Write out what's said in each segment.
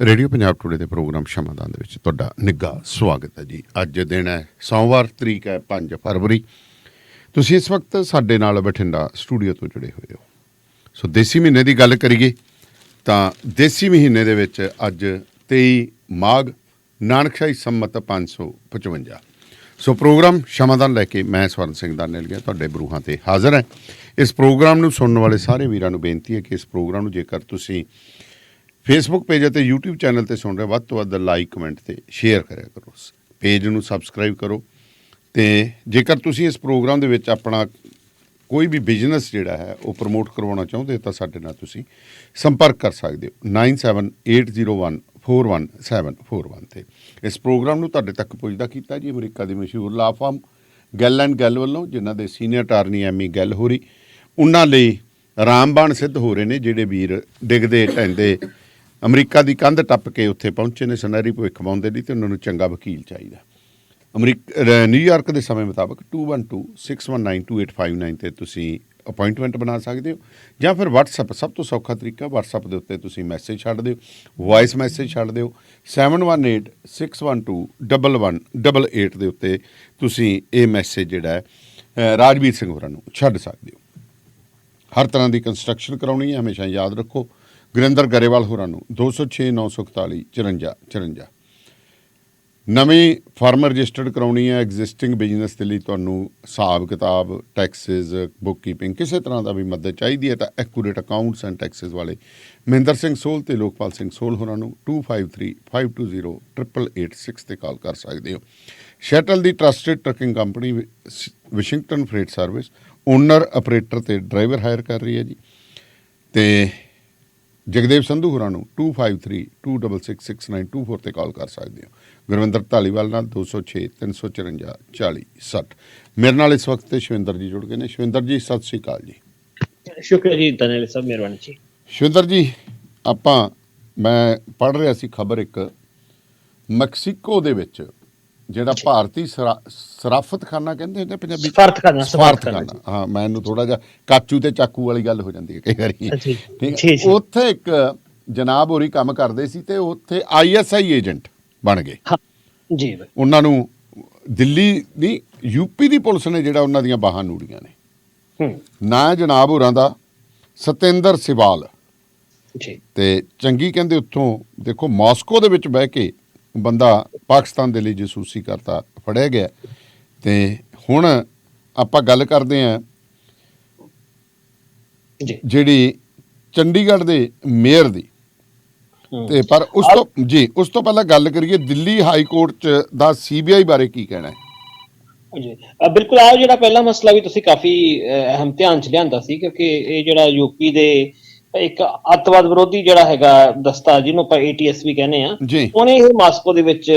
Radio Punjab today ਦੇ program ਸ਼ਮਾਦਾਨ ਦੇ ਵਿੱਚ ਤੁਹਾਡਾ ਨਿੱਘਾ ਸਵਾਗਤ ਹੈ ਜੀ। ਅੱਜ ਦਿਨ ਹੈ, ਸੋਮਵਾਰ ਤਰੀਕ ਹੈ 5 ਫਰਵਰੀ। ਤੁਸੀਂ ਇਸ ਵਕਤ ਸਾਡੇ ਨਾਲ ਬਠਿੰਡਾ ਸਟੂਡੀਓ ਤੋਂ ਜੁੜੇ ਹੋਏ ਹੋ। ਸੋ ਦੇਸੀ ਮਹੀਨੇ ਦੀ ਗੱਲ ਕਰੀਏ ਤਾਂ ਦੇਸੀ ਮਹੀਨੇ ਦੇ ਵਿੱਚ ਅੱਜ 23 ਮਾਘ, ਨਾਨਕਸ਼ਾਹੀ ਸੰਮਤ 555 ਸੋ ਪ੍ਰੋਗਰਾਮ ਸ਼ਮਾਦਾਨ ਲੈ ਕੇ ਮੈਂ ਸਵਰਨ ਸਿੰਘ ਦਾ ਗਿਆ, ਤੁਹਾਡੇ ਬਰੂਹਾਂ ਤੇ ਹਾਜ਼ਰ ਹਾਂ। ਇਸ ਪ੍ਰੋਗਰਾਮ ਨੂੰ ਸੁਣਨ ਵਾਲੇ ਸਾਰੇ ਵੀਰਾਂ ਨੂੰ ਬੇਨਤੀ ਹੈ ਕਿ ਇਸ ਪ੍ਰੋਗਰਾਮ ਨੂੰ ਜੇਕਰ ਤੁਸੀਂ ਫੇਸਬੁੱਕ ਪੇਜ ਅਤੇ YouTube ਚੈਨਲ ਤੇ ਸੁਣ ਰਹੇ ਵੱਧ ਤੋਂ ਵੱਧ ਲਾਈਕ ਕਮੈਂਟ ਤੇ ਸ਼ੇਅਰ ਕਰਿਆ ਕਰੋ। ਪੇਜ ਨੂੰ ਸਬਸਕ੍ਰਾਈਬ ਕਰੋ ਤੇ ਜੇਕਰ ਤੁਸੀਂ ਇਸ ਪ੍ਰੋਗਰਾਮ ਦੇ ਵਿੱਚ ਆਪਣਾ ਕੋਈ ਵੀ ਬਿਜ਼ਨਸ ਜਿਹੜਾ ਹੈ, ਉਹ ਪ੍ਰਮੋਟ ਕਰਵਾਉਣਾ ਚਾਹੁੰਦੇ ਤਾਂ ਸਾਡੇ ਨਾਲ ਤੁਸੀਂ ਸੰਪਰਕ ਕਰ ਸਕਦੇ ਹੋ। 9780141741 ਤੇ। ਇਸ ਪ੍ਰੋਗਰਾਮ ਨੂੰ ਤੁਹਾਡੇ ਤੱਕ ਪਹੁੰਚਦਾ ਕੀਤਾ ਜੀ ਅਮਰੀਕਾ ਦੀ ਮਸ਼ਹੂਰ ਲਾ ਫਾਰਮ ਗੈਲ ਐਂਡ ਗੈਲ ਵੱਲੋਂ, ਜਿਨ੍ਹਾਂ ਦੇ ਸੀਨੀਅਰ ਅਟਾਰਨੀ ਐਮੀ ਗੱਲ ਹੋ ਰਹੀ ਉਹਨਾਂ ਲਈ ਰਾਮਬਾਣ ਸਿੱਧ ਹੋ ਰਹੇ ਨੇ, ਜਿਹੜੇ ਵੀਰ ਡਿੱਗਦੇ, ਢਹਿੰਦੇ ਅਮਰੀਕਾ ਦੀ ਕੰਧ ਟੱਪ ਕੇ ਉੱਥੇ ਪਹੁੰਚੇ ਨੇ, ਸੁਨਹਿਰੀ ਭਵਿੱਖ ਪਾਉਂਦੇ ਲਈ ਤੇ ਉਹਨਾਂ ਨੂੰ ਚੰਗਾ ਵਕੀਲ ਚਾਹੀਦਾ। ਅਮਰੀਕਾ ਨਿਊਯਾਰਕ ਦੇ ਸਮੇਂ ਮੁਤਾਬਕ 2126192859 ਤੇ ਤੁਸੀਂ ਅਪਾਇੰਟਮੈਂਟ ਬਣਾ ਸਕਦੇ ਹੋ। ਜਾਂ ਫਿਰ WhatsApp, ਸਭ ਤੋਂ ਸੌਖਾ ਤਰੀਕਾ WhatsApp ਦੇ ਉੱਤੇ ਤੁਸੀਂ ਮੈਸੇਜ ਛੱਡ ਦਿਓ ਵੌਇਸ ਮੈਸੇਜ ਛੱਡ ਦਿਓ। 7186121188 ਦੇ ਉੱਤੇ ਤੁਸੀਂ ਇਹ ਮੈਸੇਜ ਜਿਹੜਾ ਹੈ ਰਾਜਵੀਰ ਸਿੰਘ ਹੋਰਾਂ ਨੂੰ ਛੱਡ ਸਕਦੇ ਹੋ। ਹਰ ਤਰ੍ਹਾਂ ਦੀ ਕੰਸਟਰਕਸ਼ਨ ਕਰਾਉਣੀ ਹੈ, ਹਮੇਸ਼ਾ ਯਾਦ ਰੱਖੋ। ਗੁਰਿੰਦਰ ਗਰੇਵਾਲ ਹੋਰਾਂ ਨੂੰ 206 941 54 54 ਨਵੀਂ ਫਾਰਮ ਰਜਿਸਟਰਡ ਕਰਾਉਣੀ ਹੈ, ਐਗਜ਼ਿਸਟਿੰਗ ਬਿਜ਼ਨਸ ਦੇ ਲਈ ਤੁਹਾਨੂੰ ਹਿਸਾਬ ਕਿਤਾਬ, ਟੈਕਸਸ ਬੁੱਕਕੀਪਿੰਗ ਕਿਸੇ ਤਰ੍ਹਾਂ ਦਾ ਵੀ ਮਦਦ ਚਾਹੀਦੀ ਹੈ ਤਾਂ ਐਕੂਰੇਟ ਅਕਾਊਂਟਸ ਐਂਡ ਟੈਕਸਸ ਵਾਲੇ ਮਹਿੰਦਰ ਸਿੰਘ ਸੋਲ ਤੇ ਲੋਕਪਾਲ ਸਿੰਘ ਸੋਲ ਹੋਰਾਂ ਨੂੰ 2535208886 ਤੇ ਕਾਲ ਕਰ ਸਕਦੇ ਹੋ। ਸ਼ਟਲ ਦੀ trusted trucking company Washington freight service owner operator ਤੇ ਡਰਾਈਵਰ ਹਾਇਰ ਕਰ ਰਹੀ ਹੈ ਜੀ। ਤੇ ਜਗਦੇਵ ਸੰਧੂ ਹੋਰਾਂ ਨੂੰ 2532666924 ਤੇ ਕਾਲ ਕਰ ਸਕਦੇ ਹੋ ਗੁਰਵਿੰਦਰ ਢਾਲੀਵਾਲ ਨਾਲ 206 354 40 60 ਮੇਰੇ ਨਾਲ ਇਸ ਵਕਤ ਤੇ ਸ਼ਵਿੰਦਰ ਜੀ ਜੁੜ ਗਏ ਨੇ ਸ਼ਵਿੰਦਰ ਜੀ ਸਤਿ ਸ੍ਰੀ ਅਕਾਲ ਜੀ ਸ਼ੁਕਰ ਜੀ ਦਨੇਲ ਸਾਹਿਬ ਮਿਹਰਬਾਨੀ ਜੀ ਸ਼ਵਿੰਦਰ ਜੀ ਆਪਾਂ ਮੈਂ ਪੜ੍ਹ ਰਿਹਾ ਸੀ ਖਬਰ ਇੱਕ ਮੈਕਸੀਕੋ ਦੇ ਵਿੱਚ ਜਿਹੜਾ ਭਾਰਤੀ ਸਰਾ- ਸਰਾਫਤਖਾਨਾ ਕਹਿੰਦੇ ਹੁੰਦੇ ਪੰਜਾਬੀ? ਸਫਾਰਤਖਾਨਾ, ਸਫਾਰਤਖਾਨਾ। ਹਾਂ ਮੈਨੂੰ ਥੋੜਾ ਜਿਹਾ ਕਾਚੂ ਤੇ ਚਾਕੂ ਵਾਲੀ ਗੱਲ ਹੋ ਜਾਂਦੀ ਹੈ ਕਈ ਵਾਰੀ। ਠੀਕ। ਉੱਥੇ ਇੱਕ ਜਨਾਬ ਹੋਰੀ ਕੰਮ ਕਰਦੇ ਸੀ ਤੇ ਉੱਥੇ ਆਈਐਸਆਈ ਏਜੰਟ ਬਣ ਗਏ। ਹਾਂ ਜੀ। ਉਹਨਾਂ ਨੂੰ ਦਿੱਲੀ ਦੀ ਯੂਪੀ ਦੀ ਪੁਲਿਸ ਨੇ ਜਿਹੜਾ ਉਹਨਾਂ ਦੀਆਂ ਬਾਹਾਂ ਨੂੜੀਆਂ ਨੇ। ਹੂੰ। ਨਾਂ ਜਨਾਬ ਹੋਰਾਂ ਦਾ ਸਤਿੰਦਰ ਸਿਵਾਲ। ਜੀ। ਤੇ ਚੰਗੀ ਕਹਿੰਦੇ ਉੱਥੋਂ ਦੇਖੋ ਮਾਸਕੋ ਦੇ ਵਿੱਚ ਬਹਿ ਕੇ ਬੰਦਾ ਪਾਕਿਸਤਾਨ ਦੇ ਲਈ ਜਸੂਸੀ ਕਰਤਾ ਫੜਿਆ ਗਿਆ। ਤੇ ਹੁਣ ਆਪਾਂ ਗੱਲ ਕਰਦੇ ਆਂ ਜਿਹੜੀ ਚੰਡੀਗੜ੍ਹ ਦੇ ਮੇਅਰ ਦੀ। ਤੇ ਪਰ ਉਸ ਤੋਂ ਜੀ ਉਸ ਤੋਂ ਪਹਿਲਾਂ ਗੱਲ ਕਰੀਏ ਦਿੱਲੀ ਹਾਈ ਕੋਰਟ ਚ ਦਾ ਸੀਬੀਆਈ ਬਾਰੇ ਕੀ ਕਹਿਣਾ ਹੈ? ਜੀ। ਬਿਲਕੁਲ ਆ ਜਿਹੜਾ ਪਹਿਲਾ ਮਸਲਾ ਵੀ ਤੁਸੀਂ ਕਾਫੀ ਅਹਿਮ ਧਿਆਨ ਚ ਲਿਆਂਦਾ ਸੀ ਕਿਉਂਕਿ ਇਹ ਜਿਹੜਾ ਯੂਪੀ ਦੇ ਇੱਕ ਅੱਤਵਾਦ ਵਿਰੋਧੀ ਜਿਹੜਾ ਹੈਗਾ ਦਸਤਾ ਜਿਹਨੂੰ ਆਪਾਂ ਏਟੀਐਸ ਵੀ ਕਹਿੰਦੇ ਆ ਉਹਨੇ ਇਹ ਮਾਸਕੋ ਦੇ ਵਿੱਚ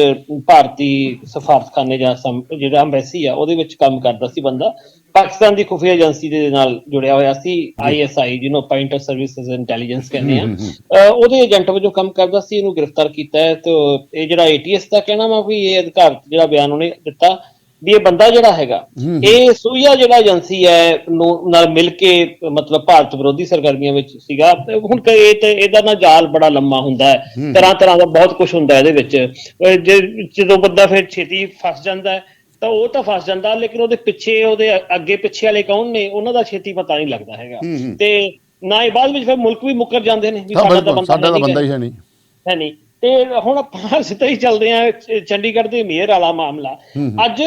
ਭਾਰਤੀ ਸਫਾਰਤਖਾਨੇ ਜਾਂ ਜਿਹੜਾ ਐਮਬੈਸੀ ਆ ਉਹਦੇ ਵਿੱਚ ਕੰਮ ਕਰਦਾ ਸੀ ਬੰਦਾ। ਪਾਕਿਸਤਾਨ ਦੀ ਖੁਫੀਆ ਏਜੰਸੀ ਦੇ ਨਾਲ ਜੁੜਿਆ ਹੋਇਆ ਸੀ ਆਈਐਸਆਈ ਜਿਹਨੂੰ ਆਪਾਂ ਇੰਟਰ ਸਰਵਿਸਿਜ਼ ਇੰਟੈਲੀਜੈਂਸ ਕਹਿੰਦੇ ਆ ਉਹਦੇ ਏਜੰਟ ਵਜੋਂ ਕੰਮ ਕਰਦਾ ਸੀ ਇਹਨੂੰ ਗ੍ਰਿਫਤਾਰ ਕੀਤਾ ਹੈ ਤੇ ਇਹ ਜਿਹੜਾ ਏਟੀਐਸ ਦਾ ਕਹਿਣਾ ਵਾ ਵੀ ਇਹ ਅਧਿਕਾਰ ਜਿਹੜਾ ਬਿਆਨ ਉਹਨੇ ਦਿੱਤਾ ਵੀ ਇਹ ਬੰਦਾ ਜਿਹੜਾ ਹੈਗਾ। ਇਹ ਸੂਈਆ ਜਿਹੜਾ ਏਜੰਸੀ ਹੈ ਨਾਲ ਮਿਲ ਕੇ ਮਤਲਬ ਭਾਰਤ ਵਿਰੋਧੀ ਸਰਗਰਮੀਆਂ ਵਿੱਚ ਸੀਗਾ ਹੁਣ ਇਹ ਤੇ ਇਹਦਾ ਨਾ ਜਾਲ ਬੜਾ ਲੰਮਾ ਹੁੰਦਾ ਹੈ ਤਰ੍ਹਾਂ ਤਰ੍ਹਾਂ ਦਾ ਬਹੁਤ ਕੁਝ ਹੁੰਦਾ ਇਹਦੇ ਵਿੱਚ। ਜੇ- ਜਦੋਂ ਬੰਦਾ ਫਿਰ ਛੇਤੀ ਫਸ ਜਾਂਦਾ ਹੈ ਤਾਂ ਉਹ ਤਾਂ ਫਸ ਜਾਂਦਾ ਲੇਕਿਨ ਉਹਦੇ ਪਿੱਛੇ ਉਹਦੇ ਅੱਗੇ ਪਿੱਛੇ ਵਾਲੇ ਕੌਣ ਨੇ ਉਹਨਾਂ ਦਾ ਛੇਤੀ ਪਤਾ ਨਹੀਂ ਲੱਗਦਾ ਹੈਗਾ। ਤੇ ਨਾ ਇਹ ਬਾਅਦ ਵਿੱਚ ਫਿਰ ਮੁਲਕ ਵੀ ਮੁੱਕਰ ਜਾਂਦੇ ਨੇ ਵੀ ਸਾਡਾ ਤਾਂ ਬੰਦਾ ਹੈ ਨਹੀਂ। ਹੈ ਨਹੀਂ। ਤੇ ਹੁਣ ਆਪਾਂ ਸਿੱਧਾ ਹੀ ਚੱਲਦੇ ਆ ਚੰਡੀਗੜ੍ਹ ਦੇ ਮੇਅਰ ਵਾਲਾ ਮਾਮਲਾ। ਅੱਜ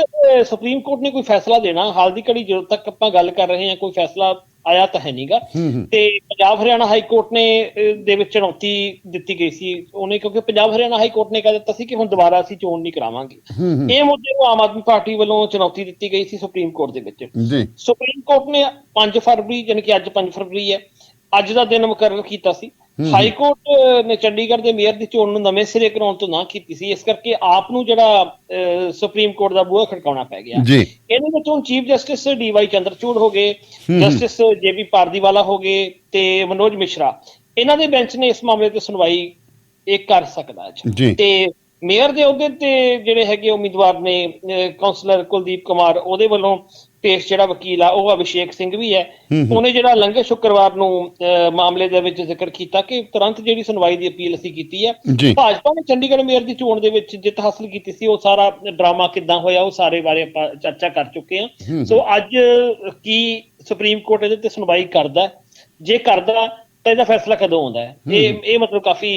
ਸੁਪਰੀਮ ਕੋਰਟ ਨੇ ਕੋਈ ਫੈਸਲਾ ਦੇਣਾ? ਹਾਲ ਦੀ ਘੜੀ ਜਦੋਂ ਤੱਕ ਆਪਾਂ ਗੱਲ ਕਰ ਰਹੇ ਹਾਂ ਕੋਈ ਫੈਸਲਾ ਆਇਆ ਤਾਂ ਹੈ ਨਹੀਂਗਾ। ਤੇ ਪੰਜਾਬ ਹਰਿਆਣਾ ਹਾਈ ਕੋਰਟ ਨੇ ਦੇ ਵਿੱਚ ਚੁਣੌਤੀ ਦਿੱਤੀ ਗਈ ਸੀ। ਉਹਨੇ ਕਿਉਂਕਿ ਪੰਜਾਬ ਹਰਿਆਣਾ ਹਾਈ ਕੋਰਟ ਨੇ ਕਹਿ ਦਿੱਤਾ ਸੀ ਕਿ ਹੁਣ ਦੁਬਾਰਾ ਅਸੀਂ ਚੋਣ ਨਹੀਂ ਕਰਾਵਾਂਗੇ। ਇਹ ਮੁੱਦੇ ਨੂੰ ਆਮ ਆਦਮੀ ਪਾਰਟੀ ਵੱਲੋਂ ਚੁਣੌਤੀ ਦਿੱਤੀ ਗਈ ਸੀ ਸੁਪਰੀਮ ਕੋਰਟ ਦੇ ਵਿੱਚ। ਜੀ। ਸੁਪਰੀਮ ਕੋਰਟ ਨੇ 5 ਫਰਵਰੀ ਯਾਨੀ ਕਿ ਅੱਜ 5 ਫਰਵਰੀ ਹੈ ਅੱਜ ਦਾ ਦਿਨ ਮੁਕਰਰ ਕੀਤਾ ਸੀ। ਹਾਈ ਕੋਰਟ ਨੇ ਚੰਡੀਗੜ੍ਹ ਦੇ ਮੇਅਰ ਦੀ ਚੋਣ ਨੂੰ ਨਵੇਂ ਸਿਰੇ ਕਰਾਉਣ ਤੋਂ ਨਾ ਕੀਤੀ ਸੀ ਇਸ ਕਰਕੇ ਆਪ ਨੂੰ ਜਿਹੜਾ ਸੁਪਰੀਮ ਕੋਰਟ ਦਾ ਬੂਹਾ ਖੜਕਾਉਣਾ ਪੈ ਗਿਆ। ਜੀ। ਇਹਦੇ ਵਿੱਚ ਹੁਣ ਚੀਫ ਜਸਟਿਸ ਡੀਵਾਈ ਚੰਦਰਚੂੜ ਹੋ ਗਏ ਜਸਟਿਸ ਜੇਬੀ ਪਾਰਦੀਵਾਲਾ ਹੋ ਗਏ ਤੇ ਮਨੋਜ ਮਿਸ਼ਰਾ ਇਹਨਾਂ ਦੇ ਬੈਂਚ ਨੇ ਇਸ ਮਾਮਲੇ ਤੇ ਸੁਣਵਾਈ ਇਹ ਕਰ ਸਕਦਾ ਜੀ। ਤੇ ਮੇਅਰ ਦੇ ਅਹੁਦੇ ਤੇ ਜਿਹੜੇ ਹੈਗੇ ਉਮੀਦਵਾਰ ਨੇ ਕਾਉਂਸਲਰ ਕੁਲਦੀਪ ਕੁਮਾਰ ਉਹਦੇ ਵੱਲੋਂ ਪੇਸ਼ ਜਿਹੜਾ ਵਕੀਲ ਆ ਉਹ ਅਭਿਸ਼ੇਕ ਸਿੰਘ ਵੀ ਹੈ। ਉਹਨੇ ਜਿਹੜਾ ਲੰਘੇ ਸ਼ੁੱਕਰਵਾਰ ਨੂੰ ਮਾਮਲੇ ਦੇ ਵਿੱਚ ਜ਼ਿਕਰ ਕੀਤਾ ਕਿ ਤੁਰੰਤ ਜਿਹੜੀ ਸੁਣਵਾਈ ਦੀ ਅਪੀਲ ਅਸੀਂ ਕੀਤੀ ਹੈ। ਭਾਜਪਾ ਨੇ ਚੰਡੀਗੜ੍ਹ ਮੇਅਰ ਦੀ ਚੋਣ ਦੇ ਵਿੱਚ ਜਿੱਤ ਹਾਸਲ ਕੀਤੀ ਸੀ ਉਹ ਸਾਰਾ ਡਰਾਮਾ ਕਿੱਦਾਂ ਹੋਇਆ ਉਹ ਸਾਰੇ ਬਾਰੇ ਆਪਾਂ ਚਰਚਾ ਕਰ ਚੁੱਕੇ ਹਾਂ। ਸੋ ਅੱਜ ਕੀ ਸੁਪਰੀਮ ਕੋਰਟ ਇਹਦੇ ਤੇ ਸੁਣਵਾਈ ਕਰਦਾ? ਜੇ ਕਰਦਾ ਤਾਂ ਇਹਦਾ ਫੈਸਲਾ ਕਦੋਂ ਆਉਂਦਾ ਹੈ? ਇਹ ਇਹ ਮਤਲਬ ਕਾਫੀ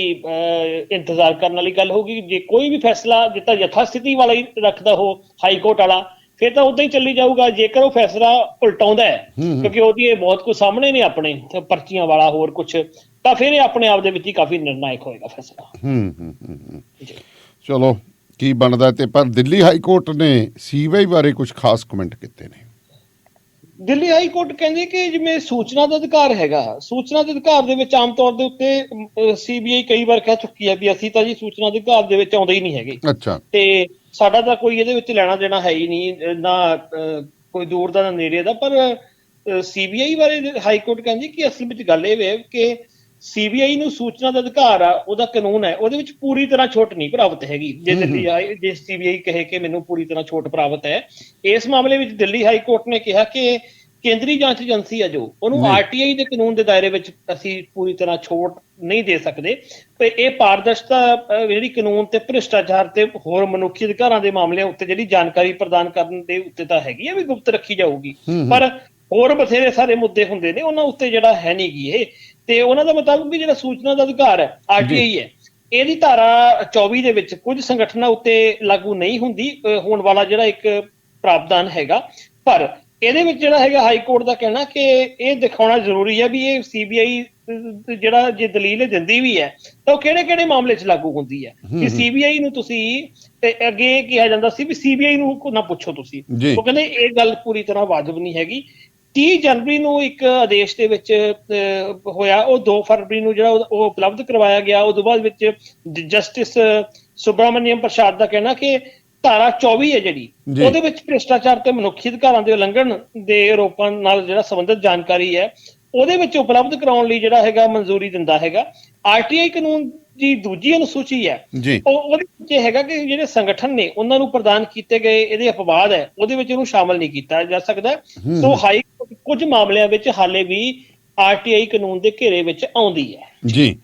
ਇੰਤਜ਼ਾਰ ਕਰਨ ਵਾਲੀ ਗੱਲ ਹੋਗੀ ਜੇ ਕੋਈ ਵੀ ਫੈਸਲਾ ਜਿੱਤਾ ਯਥਾ ਸਥਿਤੀ ਵਾਲਾ ਹੀ ਰੱਖਦਾ ਹੋ ਹਾਈ ਕੋਰਟ ਵਾਲਾ ਫਿਰ ਤਾਂ ਉਦਾਂ ਹੀ ਚੱਲੀ ਜਾਊਗਾ ਜੇਕਰ ਉਹ ਫੈਸਲਾ ਉਲਟਾਉਂਦਾ ਹੈ। ਕਿਉਂਕਿ ਉਹਦੀ ਇਹ ਬਹੁਤ ਕੁਝ ਸਾਹਮਣੇ ਨੇ ਆਪਣੇ ਪਰਚੀਆਂ ਵਾਲਾ ਹੋਰ ਕੁਝ ਤਾਂ ਫਿਰ ਇਹ ਆਪਣੇ ਆਪ ਦੇ ਵਿੱਚ ਹੀ ਕਾਫੀ ਨਿਰਣਾਇਕ ਹੋਏਗਾ ਫੈਸਲਾ। ਹੂੰ ਹੂੰ ਚਲੋ ਕੀ ਬਣਦਾ ਤੇ ਪਰ ਦਿੱਲੀ ਹਾਈ ਕੋਰਟ ਨੇ ਸੀਬੀਆਈ ਬਾਰੇ ਕੁਝ ਖਾਸ ਕਮੈਂਟ ਕੀਤੇ ਨੇ? ਦਿੱਲੀ ਹਾਈ ਕੋਰਟ ਕਹਿੰਦੀ ਕਿ ਜਿਵੇਂ ਸੂਚਨਾ ਦਾ ਅਧਿਕਾਰ ਹੈਗਾ ਸੂਚਨਾ ਦੇ ਅਧਿਕਾਰ ਦੇ ਵਿੱਚ ਆਮ ਤੌਰ ਦੇ ਉੱਤੇ ਸੀਬੀਆਈ ਕਈ ਵਾਰ ਕਹਿ ਚੁੱਕੀ ਹੈ ਵੀ ਅਸੀਂ ਤਾਂ ਜੀ ਸੂਚਨਾ ਦੇ ਅਧਿਕਾਰ ਦੇ ਵਿੱਚ ਆਉਂਦੇ ਹੀ ਨਹੀਂ ਹੈਗੇ। ਅੱਛਾ। ਤੇ ਸਾਡਾ ਤਾਂ ਕੋਈ ਇਹਦੇ ਵਿੱਚ ਲੈਣਾ ਦੇਣਾ ਹੈ ਹੀ ਨਹੀਂ ਨਾ ਕੋਈ ਦੂਰ ਦਾ ਨਾ ਨੇੜੇ ਦਾ ਪਰ ਸੀਬੀਆਈ ਬਾਰੇ ਹਾਈ ਕੋਰਟ ਕਹਿੰਦੀ ਕਿ ਅਸਲ ਵਿੱਚ ਗੱਲ ਇਹ ਵੇ ਕਿ ਸੀਬੀਆਈ ਨੂੰ ਸੂਚਨਾ ਦਾ ਅਧਿਕਾਰ ਆ ਉਹਦਾ ਕਾਨੂੰਨ ਹੈ ਉਹਦੇ ਵਿੱਚ ਪੂਰੀ ਤਰ੍ਹਾਂ ਛੋਟ ਨਹੀਂ ਪ੍ਰਾਪਤ ਹੈਗੀ ਜੇ। ਦਿੱਲੀ ਜੇ ਸੀਬੀਆਈ ਕਹੇ ਕਿ ਮੈਨੂੰ ਪੂਰੀ ਤਰ੍ਹਾਂ ਛੋਟ ਪ੍ਰਾਪਤ ਹੈ ਇਸ ਮਾਮਲੇ ਵਿੱਚ ਦਿੱਲੀ ਹਾਈ ਕੋਰਟ ਨੇ ਕਿਹਾ ਕਿ ਕੇਂਦਰੀ ਜਾਂਚ ਏਜੰਸੀ ਹੈ ਜੋ ਉਹਨੂੰ। ਆਰਟੀਆਈ ਦੇ ਕਾਨੂੰਨ ਦੇ ਦਾਇਰੇ ਵਿੱਚ ਅਸੀਂ ਪੂਰੀ ਤਰ੍ਹਾਂ ਛੋਟ ਨਹੀਂ ਦੇ ਸਕਦੇ। ਤੇ ਇਹ ਪਾਰਦਰਸ਼ਤਾ ਜਿਹੜੀ ਕਾਨੂੰਨ ਤੇ ਭ੍ਰਿਸ਼ਟਾਚਾਰ ਤੇ ਹੋਰ ਮਨੁੱਖੀ ਅਧਿਕਾਰਾਂ ਦੇ ਮਾਮਲਿਆਂ ਉੱਤੇ ਜਿਹੜੀ ਜਾਣਕਾਰੀ ਪ੍ਰਦਾਨ ਕਰਨ ਦੇ ਉੱਤੇ ਤਾਂ ਹੈਗੀ ਹੈ ਵੀ ਗੁਪਤ ਰੱਖੀ ਜਾਊਗੀ। ਪਰ ਹੋਰ ਬਥੇਰੇ ਸਾਰੇ ਮੁੱਦੇ ਹੁੰਦੇ ਨੇ ਉਹਨਾਂ ਉੱਤੇ ਜਿਹੜਾ ਹੈ ਨਹੀਂ ਗੀ ਇਹ। ਤੇ ਉਹਨਾਂ ਦਾ ਮੁਤਾਬਕ ਵੀ ਜਿਹੜਾ ਸੂਚਨਾ ਦਾ ਅਧਿਕਾਰ ਹੈ ਆਰਟੀਆਈ ਹੈ ਇਹਦੀ ਧਾਰਾ 24 ਦੇ ਵਿੱਚ ਕੁਝ ਸੰਗਠਨਾਂ ਉੱਤੇ ਲਾਗੂ ਨਹੀਂ ਹੁੰਦੀ ਹੋਣ ਵਾਲਾ ਜਿਹੜਾ ਇੱਕ ਪ੍ਰਾਵਧਾਨ ਹੈਗਾ। ਪਰ ਇਹਦੇ ਵਿੱਚ ਜਿਹੜਾ ਹੈਗਾ ਹਾਈ ਕੋਰਟ ਦਾ ਕਹਿਣਾ ਕਿ ਇਹ ਦਿਖਾਉਣਾ ਜ਼ਰੂਰੀ ਹੈ ਵੀ ਇਹ ਸੀਬੀਆਈ ਜਿਹੜਾ ਜੇ ਦਲੀਲ ਦਿੰਦੀ ਵੀ ਹੈ ਤਾਂ ਉਹ ਕਿਹੜੇ ਕਿਹੜੇ ਮਾਮਲੇ 'ਚ ਲਾਗੂ ਹੁੰਦੀ ਹੈ ਕਿ। ਸੀਬੀਆਈ ਨੂੰ ਤੁਸੀਂ ਤੇ ਅੱਗੇ ਕਿਹਾ ਜਾਂਦਾ ਸੀ ਵੀ ਸੀਬੀਆਈ ਨੂੰ ਨਾ ਪੁੱਛੋ ਤੁਸੀਂ। ਉਹ ਕਹਿੰਦੇ ਇਹ ਗੱਲ ਪੂਰੀ ਤਰ੍ਹਾਂ ਵਾਜਬ ਨਹੀਂ ਹੈਗੀ 30 ਜਨਵਰੀ ਨੂੰ ਇੱਕ ਆਦੇਸ਼ ਦੇ ਵਿੱਚ ਹੋਇਆ ਉਹ 2 ਫਰਵਰੀ ਨੂੰ ਜਿਹੜਾ ਉਹ ਉਹ ਉਪਲਬਧ ਕਰਵਾਇਆ ਗਿਆ ਉਸ ਤੋਂ ਬਾਅਦ ਵਿੱਚ ਜਸਟਿਸ ਸੁਬਰਾਮਨੀਅਮ ਪ੍ਰਸ਼ਾਦ ਦਾ ਕਹਿਣਾ ਕਿ ਧਾਰਾ 24 ਹੈ ਜਿਹੜੀ। ਉਹਦੇ ਵਿੱਚ ਭ੍ਰਿਸ਼ਟਾਚਾਰ ਤੇ ਮਨੁੱਖੀ ਅਧਿਕਾਰਾਂ ਦੇ ਉਲੰਘਣ ਦੇ ਆਰੋਪਾਂ ਨਾਲ ਜਿਹੜਾ ਸੰਬੰਧਿਤ ਜਾਣਕਾਰੀ ਹੈ ਉਹਦੇ ਵਿੱਚ ਉਪਲਬਧ ਕਰਾਉਣ ਲਈ ਜਿਹੜਾ ਹੈਗਾ ਮਨਜ਼ੂਰੀ ਦਿੰਦਾ ਹੈਗਾ। ਆਰਟੀਆਈ ਕਾਨੂੰਨ ਦੀ ਦੂਜੀ ਅਨੁਸੂਚੀ ਹੈ ਉਹ ਉਹਦੇ ਵਿੱਚ ਇਹ ਹੈਗਾ ਕਿ ਜਿਹੜੇ ਸੰਗਠਨ ਨੇ ਉਹਨਾਂ ਨੂੰ ਪ੍ਰਦਾਨ ਕੀਤੇ ਗਏ ਇਹਦੇ ਅਪਵਾਦ ਹੈ ਉਹਦੇ ਵਿੱਚ ਉਹਨੂੰ ਸ਼ਾਮਲ ਨਹੀਂ ਕੀਤਾ ਜਾ ਸਕਦਾ। ਸੋ ਹਾਈ ਕੋਰਟ ਕੁਝ ਮਾਮਲਿਆਂ ਵਿੱਚ ਹਾਲੇ ਵੀ ਆਰਟੀਆਈ ਕਾਨੂੰਨ ਦੇ ਘੇਰੇ ਵਿੱਚ ਆਉਂਦੀ ਹੈ। ਜੀ।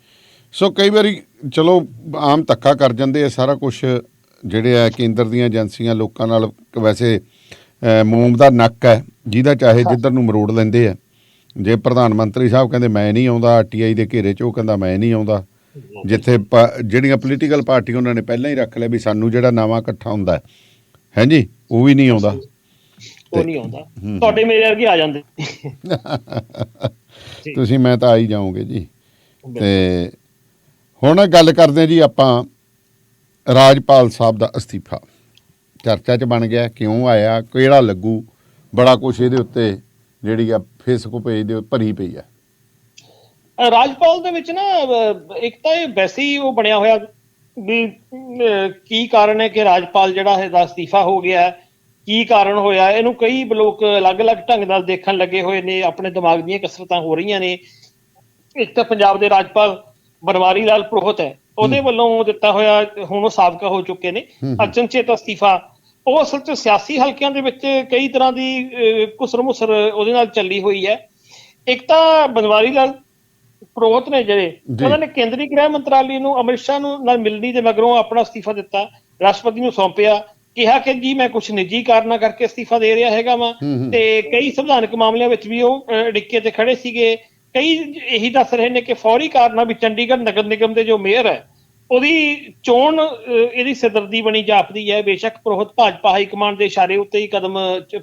ਸੋ ਕਈ ਵਾਰੀ ਚਲੋ ਆਮ ਧੱਕਾ ਕਰ ਜਾਂਦੇ ਆ ਸਾਰਾ ਕੁਝ ਜਿਹੜੇ ਆ ਕੇਂਦਰ ਦੀਆਂ ਏਜੰਸੀਆਂ ਲੋਕਾਂ ਨਾਲ ਵੈਸੇ ਮੋਮ ਦਾ ਨੱਕ ਹੈ ਜਿਹਦਾ ਚਾਹੇ ਜਿੱਧਰ ਨੂੰ ਮਰੋੜ ਲੈਂਦੇ ਆ। ਜੇ ਪ੍ਰਧਾਨ ਮੰਤਰੀ ਸਾਹਿਬ ਕਹਿੰਦੇ ਮੈਂ ਨਹੀਂ ਆਉਂਦਾ ਆਰਟੀਆਈ ਦੇ ਘੇਰੇ 'ਚ ਉਹ ਕਹਿੰਦਾ ਮੈਂ ਨਹੀਂ ਆਉਂਦਾ। ਜਿੱਥੇ ਜਿਹੜੀਆਂ ਪੋਲੀਟੀਕਲ ਪਾਰਟੀ ਉਹਨਾਂ ਨੇ ਪਹਿਲਾਂ ਹੀ ਰੱਖ ਲਿਆ ਵੀ ਸਾਨੂੰ ਜਿਹੜਾ ਨਵਾਂ ਇਕੱਠਾ ਹੁੰਦਾ ਹੈ। ਹਾਂਜੀ ਉਹ ਵੀ ਨਹੀਂ ਆਉਂਦਾ। ਉਹ ਨਹੀਂ ਆਉਂਦਾ। ਤੁਹਾਡੇ ਮੇਰੇ ਵਰਗੇ ਆ ਜਾਂਦੇ। ਜੀ। ਤੁਸੀਂ ਮੈਂ ਤਾਂ ਆ ਹੀ ਜਾਓਗੇ ਜੀ। ਤੇ ਹੁਣ ਗੱਲ ਕਰਦੇ ਜੀ ਆਪਾਂ ਰਾਜਪਾਲ ਸਾਹਿਬ ਦਾ ਅਸਤੀਫਾ। ਚਰਚਾ 'ਚ ਬਣ ਗਿਆ, ਕਿਉਂ ਆਇਆ, ਕਿਹੜਾ ਲੱਗੂ? ਬੜਾ ਕੁਛ ਇਹਦੇ ਉੱਤੇ ਜਿਹੜੀ ਆ ਫੇਸਬੁੱਕ ਪੇਜ ਦੇ ਭਰੀ ਪਈ ਆ। ਰਾਜਪਾਲ ਦੇ ਵਿੱਚ ਨਾ ਇੱਕ ਤਾਂ ਇਹ ਵੈਸੇ ਉਹ ਬਣਿਆ ਹੋਇਆ ਵੀ ਕੀ ਕਾਰਨ ਹੈ ਕਿ ਰਾਜਪਾਲ ਜਿਹੜਾ ਹੈ ਦਾ ਅਸਤੀਫਾ ਹੋ ਗਿਆ ਕੀ ਕਾਰਨ ਹੋਇਆ? ਇਹਨੂੰ ਕਈ ਲੋਕ ਅਲੱਗ-ਅਲੱਗ ਢੰਗ ਨਾਲ ਦੇਖਣ ਲੱਗੇ ਹੋਏ ਨੇ, ਆਪਣੇ ਦਿਮਾਗ ਦੀਆਂ ਕਸਰਤਾਂ ਹੋ ਰਹੀਆਂ ਨੇ। ਇੱਕ ਤਾਂ ਪੰਜਾਬ ਦੇ ਰਾਜਪਾਲ ਬਨਵਾਰੀ ਲਾਲ ਪ੍ਰੋਹਤ ਹੈ। ਉਹਦੇ ਵੱਲੋਂ ਦਿੱਤਾ ਹੋਇਆ ਹੁਣ ਉਹ ਸਾਬਕਾ ਹੋ ਚੁੱਕੇ ਨੇ। ਅਚਨਚੇਤ ਅਸਤੀਫਾ। ਉਹ ਅਸਲ 'ਚ ਸਿਆਸੀ ਹਲਕਿਆਂ ਦੇ ਵਿੱਚ ਕਈ ਤਰ੍ਹਾਂ ਦੀ ਕੁਸਰ-ਮੁਸਰ ਉਹਦੇ ਨਾਲ ਚੱਲੀ ਹੋਈ ਹੈ। ਇੱਕ ਤਾਂ ਬਨਵਾਰੀ ਲਾਲ ਪ੍ਰੋਹਤ ਨੇ ਜਿਹੜੇ। ਉਹਨਾਂ ਨੇ ਕੇਂਦਰੀ ਗ੍ਰਹਿ ਮੰਤਰਾਲੇ ਨੂੰ ਅਮਿਤ ਸ਼ਾਹ ਨੂੰ ਨਾਲ ਮਿਲਣੀ ਦੇ ਮਗਰੋਂ ਆਪਣਾ ਅਸਤੀਫਾ ਦਿੱਤਾ। ਰਾਸ਼ਟਰਪਤੀ ਨੂੰ ਸੌਂਪਿਆ। ਕਿਹਾ ਕਿ ਜੀ ਮੈਂ ਕੁਝ ਨਿੱਜੀ ਕਾਰਨਾਂ ਕਰਕੇ ਅਸਤੀਫਾ ਦੇ ਰਿਹਾ ਹੈਗਾ ਵਾਂ। ਤੇ ਕਈ ਸੰਵਿਧਾਨਕ ਮਾਮਲਿਆਂ ਵਿੱਚ ਵੀ ਉਹ ਅੜਿੱਕੇ ਤੇ ਖੜੇ ਸੀਗੇ। ਕਈ ਇਹੀ ਦੱਸ ਰਹੇ ਨੇ ਕਿ ਫੌਰੀ ਕਾਰਨਾਂ ਵੀ ਚੰਡੀਗੜ੍ਹ ਨਗਰ ਨਿਗਮ ਦੇ ਜੋ ਮੇਅਰ ਹੈ ਉਹਦੀ ਚੋਣ ਇਹਦੀ ਸਿਰਦਰਦੀ ਬਣੀ ਜਾਪਦੀ ਹੈ। ਬੇਸ਼ੱਕ ਪ੍ਰੋਹਤ ਭਾਜਪਾ ਹਾਈ ਕਮਾਂਡ ਦੇ ਇਸ਼ਾਰੇ ਉੱਤੇ ਹੀ ਕਦਮ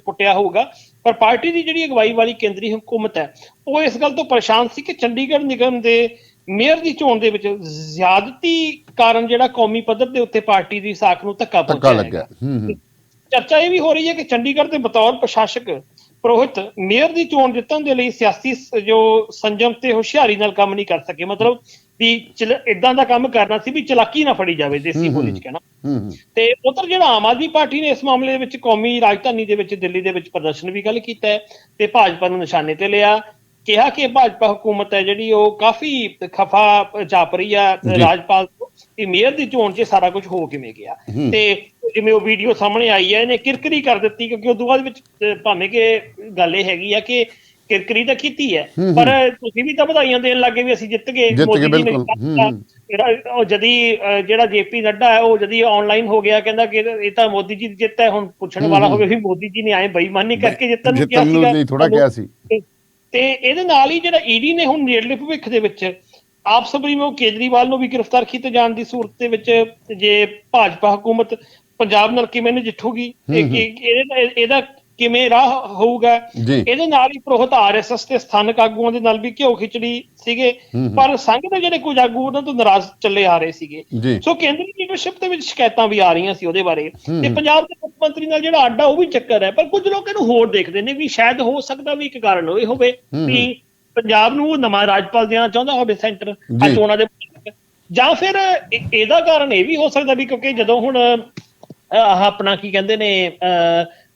ਪੁੱਟਿਆ ਹੋਊਗਾ। ਪਰ ਪਾਰਟੀ ਦੀ ਜਿਹੜੀ ਅਗਵਾਈ ਵਾਲੀ ਕੇਂਦਰੀ ਹਕੂਮਤ ਹੈ ਉਹ ਇਸ ਗੱਲ ਤੋਂ ਪਰੇਸ਼ਾਨ ਸੀ ਕਿ ਚੰਡੀਗੜ੍ਹ ਨਿਗਮ ਦੇ ਮੇਅਰ ਦੀ ਚੋਣ ਦੇ ਵਿੱਚ ਜ਼ਿਆਦਤੀ ਕਾਰਨ ਜਿਹੜਾ ਕੌਮੀ ਪੱਧਰ ਦੇ ਉੱਤੇ ਪਾਰਟੀ ਦੀ ਸਾਖ ਨੂੰ ਧੱਕਾ ਪਹੁੰਚਿਆ ਹੂੰ। ਚਰਚਾ ਇਹ ਵੀ ਹੋ ਰਹੀ ਹੈ ਕਿ ਚੰਡੀਗੜ੍ਹ ਦੇ ਬਤੌਰ ਪ੍ਰਸ਼ਾਸਕ ਪ੍ਰੋਹਿਤ ਮੇਅਰ ਦੀ ਚੋਣ ਜਿੱਤਣ ਦੇ ਲਈ ਸਿਆਸੀ ਜੋ ਸੰਜਮ ਤੇ ਹੁਸ਼ਿਆਰੀ ਨਾਲ ਕੰਮ ਨਹੀਂ ਕਰ ਸਕੇ ਮਤਲਬ ਵੀ ਇਦਾਂ ਦਾ ਕੰਮ ਕਰਨਾ ਸੀ ਵੀ ਚਲਾਕੀ ਨਾ ਫੜੀ ਜਾਵੇ ਦੇਸੀ ਬੋਲੀ। ਚ ਕਹਿਣਾ ਤੇ ਉਧਰ ਜਿਹੜਾ ਆਮ ਆਦਮੀ ਪਾਰਟੀ ਨੇ ਇਸ ਮਾਮਲੇ ਦੇ ਵਿੱਚ ਕੌਮੀ ਰਾਜਧਾਨੀ ਦੇ ਵਿੱਚ ਦਿੱਲੀ ਦੇ ਵਿੱਚ ਪ੍ਰਦਰਸ਼ਨ ਵੀ ਗੱਲ ਕੀਤਾ ਹੈ ਤੇ ਭਾਜਪਾ ਨੂੰ ਨਿਸ਼ਾਨੇ ਤੇ ਲਿਆ ਕਿਹਾ ਕਿ ਭਾਜਪਾ ਹਕੂਮਤ ਹੈ ਜਿਹੜੀ ਉਹ ਕਾਫੀ ਖਫਾ ਜਾਪ ਰਹੀ ਆ। ਰਾਜਪਾਲ ਇਹ ਮੇਅਰ ਦੀ ਚੋਣ 'ਚ ਸਾਰਾ ਕੁਝ ਹੋ ਕਿਵੇਂ ਗਿਆ। ਤੇ ਜਿਵੇਂ ਉਹ ਵੀਡੀਓ ਸਾਹਮਣੇ ਆਈ ਹੈ ਇਹਨੇ ਕਿਰਕਰੀ ਕਰ ਦਿੱਤੀ ਕਿਉਂਕਿ ਉਦੋਂ ਬਾਅਦ ਵਿੱਚ ਭਾਵੇਂ ਕਿ ਗੱਲ ਇਹ ਹੈਗੀ ਆ ਕਿ ਕਿਰਕਰੀ ਤਾਂ ਕੀਤੀ ਹੈ ਪਰ ਤੁਸੀਂ ਵੀ ਤਾਂ ਵਧਾਈਆਂ ਦੇਣ ਲੱਗੇ ਵੀ ਅਸੀਂ ਜਿੱਤ ਗਏ। ਮੋਦੀ ਜੀ। ਜਿਹੜਾ ਉਹ ਜਦੀ ਜਿਹੜਾ ਜੇਪੀ ਨੱਡਾ ਹੈ ਉਹ ਜਦੀ ਆਨਲਾਈਨ ਹੋ ਗਿਆ ਕਹਿੰਦਾ ਕਿ ਇਹ ਤਾਂ ਮੋਦੀ ਜੀ ਦੀ ਜਿੱਤ ਹੈ ਹੁਣ ਪੁੱਛਣ ਵਾਲਾ ਹੋਵੇ ਵੀ ਮੋਦੀ ਜੀ ਨੇ ਆਏ ਬੇਈਮਾਨੀ ਕਰਕੇ ਜਿੱਤਣ ਨੂੰ ਕਿਹਾ ਜਿੱਤਣ ਨੂੰ ਸੀਗਾ। ਨਹੀਂ ਥੋੜਾ ਕਿਹਾ ਸੀ। ਤੇ- ਤੇ ਇਹਦੇ ਨਾਲ ਹੀ ਜਿਹੜਾ ਈਡੀ ਨੇ ਹੁਣ ਨੇੜਲੇ ਭਵਿੱਖ ਦੇ ਵਿੱਚ ਆਪ ਸੁਪਰੀਮੋ ਕੇਜਰੀਵਾਲ ਨੂੰ ਵੀ ਗ੍ਰਿਫਤਾਰ ਕੀਤੇ ਜਾਣ ਦੀ ਸੂਰਤ ਦੇ ਵਿੱਚ ਜੇ ਭਾਜਪਾ ਹਕੂਮਤ ਪੰਜਾਬ ਨਾਲ ਕਿਵੇਂ ਨਜਿੱਠੂਗੀ। ਕਿ ਇਹਦਾ ਇਹਦਾ ਕਿਵੇਂ ਰਾਹ ਹੋਊਗਾ ਇਹਦੇ ਨਾਲ ਹੀ ਪ੍ਰੋਹਤ ਆਰਐਸਐਸ ਤੇ ਸਥਾਨਕ ਆਗੂਆਂ ਦੇ ਨਾਲ ਵੀ ਘਿਓ ਖਿਚੜੀ ਸੀਗੇ। ਪਰ ਸੰਘ ਦੇ ਜਿਹੜੇ ਕੁਝ ਆਗੂ ਉਹਨਾਂ ਤੋਂ ਨਾਰਾਜ਼ ਚੱਲੇ ਆ ਰਹੇ ਸੀਗੇ ਸੋ ਕੇਂਦਰੀ ਲੀਡਰਸ਼ਿਪ ਦੇ ਵਿੱਚ ਸ਼ਿਕਾਇਤਾਂ ਵੀ ਆ ਰਹੀਆਂ ਸੀ ਉਹਦੇ ਬਾਰੇ ਤੇ। ਪੰਜਾਬ ਦੇ ਮੁੱਖ ਮੰਤਰੀ ਨਾਲ ਜਿਹੜਾ ਆਡਾ ਉਹ ਵੀ ਚੱਕਰ ਹੈ ਪਰ ਕੁਝ ਲੋਕ ਇਹਨੂੰ ਹੋਰ ਦੇਖਦੇ ਨੇ ਵੀ ਸ਼ਾਇਦ ਹੋ ਸਕਦਾ ਵੀ ਇੱਕ ਕਾਰਨ ਹੋਵੇ ਹੂੰ, ਵੀ ਪੰਜਾਬ ਨੂੰ ਉਹ ਨਵਾਂ ਰਾਜਪਾਲ ਦੇਣਾ ਚਾਹੁੰਦਾ ਹੋਵੇ ਸੈਂਟਰ ਆ। ਚੋਣਾਂ ਦੇ। ਜਾਂ ਫਿਰ ਇਹ- ਇਹਦਾ ਕਾਰਨ ਇਹ ਵੀ ਹੋ ਸਕਦਾ ਵੀ ਕਿਉਂਕਿ ਜਦੋਂ ਹੁਣ ਆਹ ਆਪਣਾ ਕੀ ਕਹਿੰਦੇ ਨੇ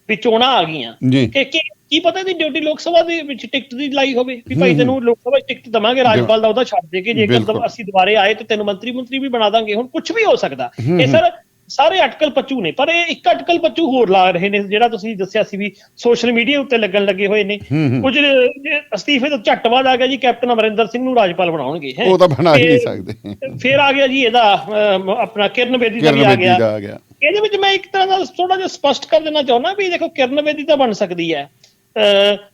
ਵੀ ਚੋਣਾਂ ਆ ਗਈਆਂ ਕਿ ਕਿ ਕੀ ਪਤਾ ਦੀ ਡਿਊਟੀ ਲੋਕ ਸਭਾ ਦੇ ਵਿੱਚ ਟਿਕਟ ਦੀ ਲਾਈ ਹੋਵੇ ਵੀ ਭਾਈ ਤੈਨੂੰ ਲੋਕ ਸਭਾ ਟਿਕਟ ਦਵਾਂਗੇ ਰਾਜਪਾਲ ਦਾ ਉਹਦਾ ਛੱਡ ਦੇ ਕੇ ਜੇਕਰ। ਅਸੀਂ ਦੁਬਾਰੇ ਆਏ ਤੇ ਤੈਨੂੰ ਮੰਤਰੀ ਮੰਤਰੀ ਵੀ ਬਣਾ ਦਾਂਗੇ ਹੁਣ ਕੁਝ ਵੀ ਹੋ ਸਕਦਾ ਇਹ। ਸਰ ਸਾਰੇ ਅਟਕਲ ਪੱਚੂ ਨੇ ਪਰ ਇਹ ਇੱਕ ਅਟਕਲ ਪੱਚੂ ਹੋਰ ਲਾ ਰਹੇ ਨੇ ਜਿਹੜਾ ਤੁਸੀਂ ਦੱਸਿਆ ਸੀ ਵੀ ਸੋਸ਼ਲ ਮੀਡੀਆ ਉੱਤੇ ਲੱਗਣ ਲੱਗੇ ਹੋਏ ਨੇ। ਕੁਝ ਅਸਤੀਫੇ ਤੋਂ ਝੱਟ ਬਾਅਦ ਆ ਗਿਆ ਜੀ ਕੈਪਟਨ ਅਮਰਿੰਦਰ ਸਿੰਘ ਨੂੰ ਰਾਜਪਾਲ ਬਣਾਉਣਗੇ ਹੈਂ। ਉਹ ਤਾਂ ਬਣਾ ਹੀ ਨਹੀਂ ਸਕਦੇ। ਫਿਰ ਆ ਗਿਆ ਜੀ ਇਹਦਾ ਆਪਣਾ ਕਿਰਨ ਬੇਦੀ ਦਾ ਵੀ ਆ ਗਿਆ। ਇਹਦੇ ਵਿੱਚ ਮੈਂ ਇੱਕ ਤਰ੍ਹਾਂ ਦਾ ਥੋੜਾ ਜਿਹਾ ਸਪਸ਼ਟ ਕਰ ਦੇਣਾ ਚਾਹੁੰਦਾ ਵੀ ਦੇਖੋ ਕਿਰਨ ਬੇਦੀ ਤਾਂ ਬਣ ਸਕਦੀ ਹੈ।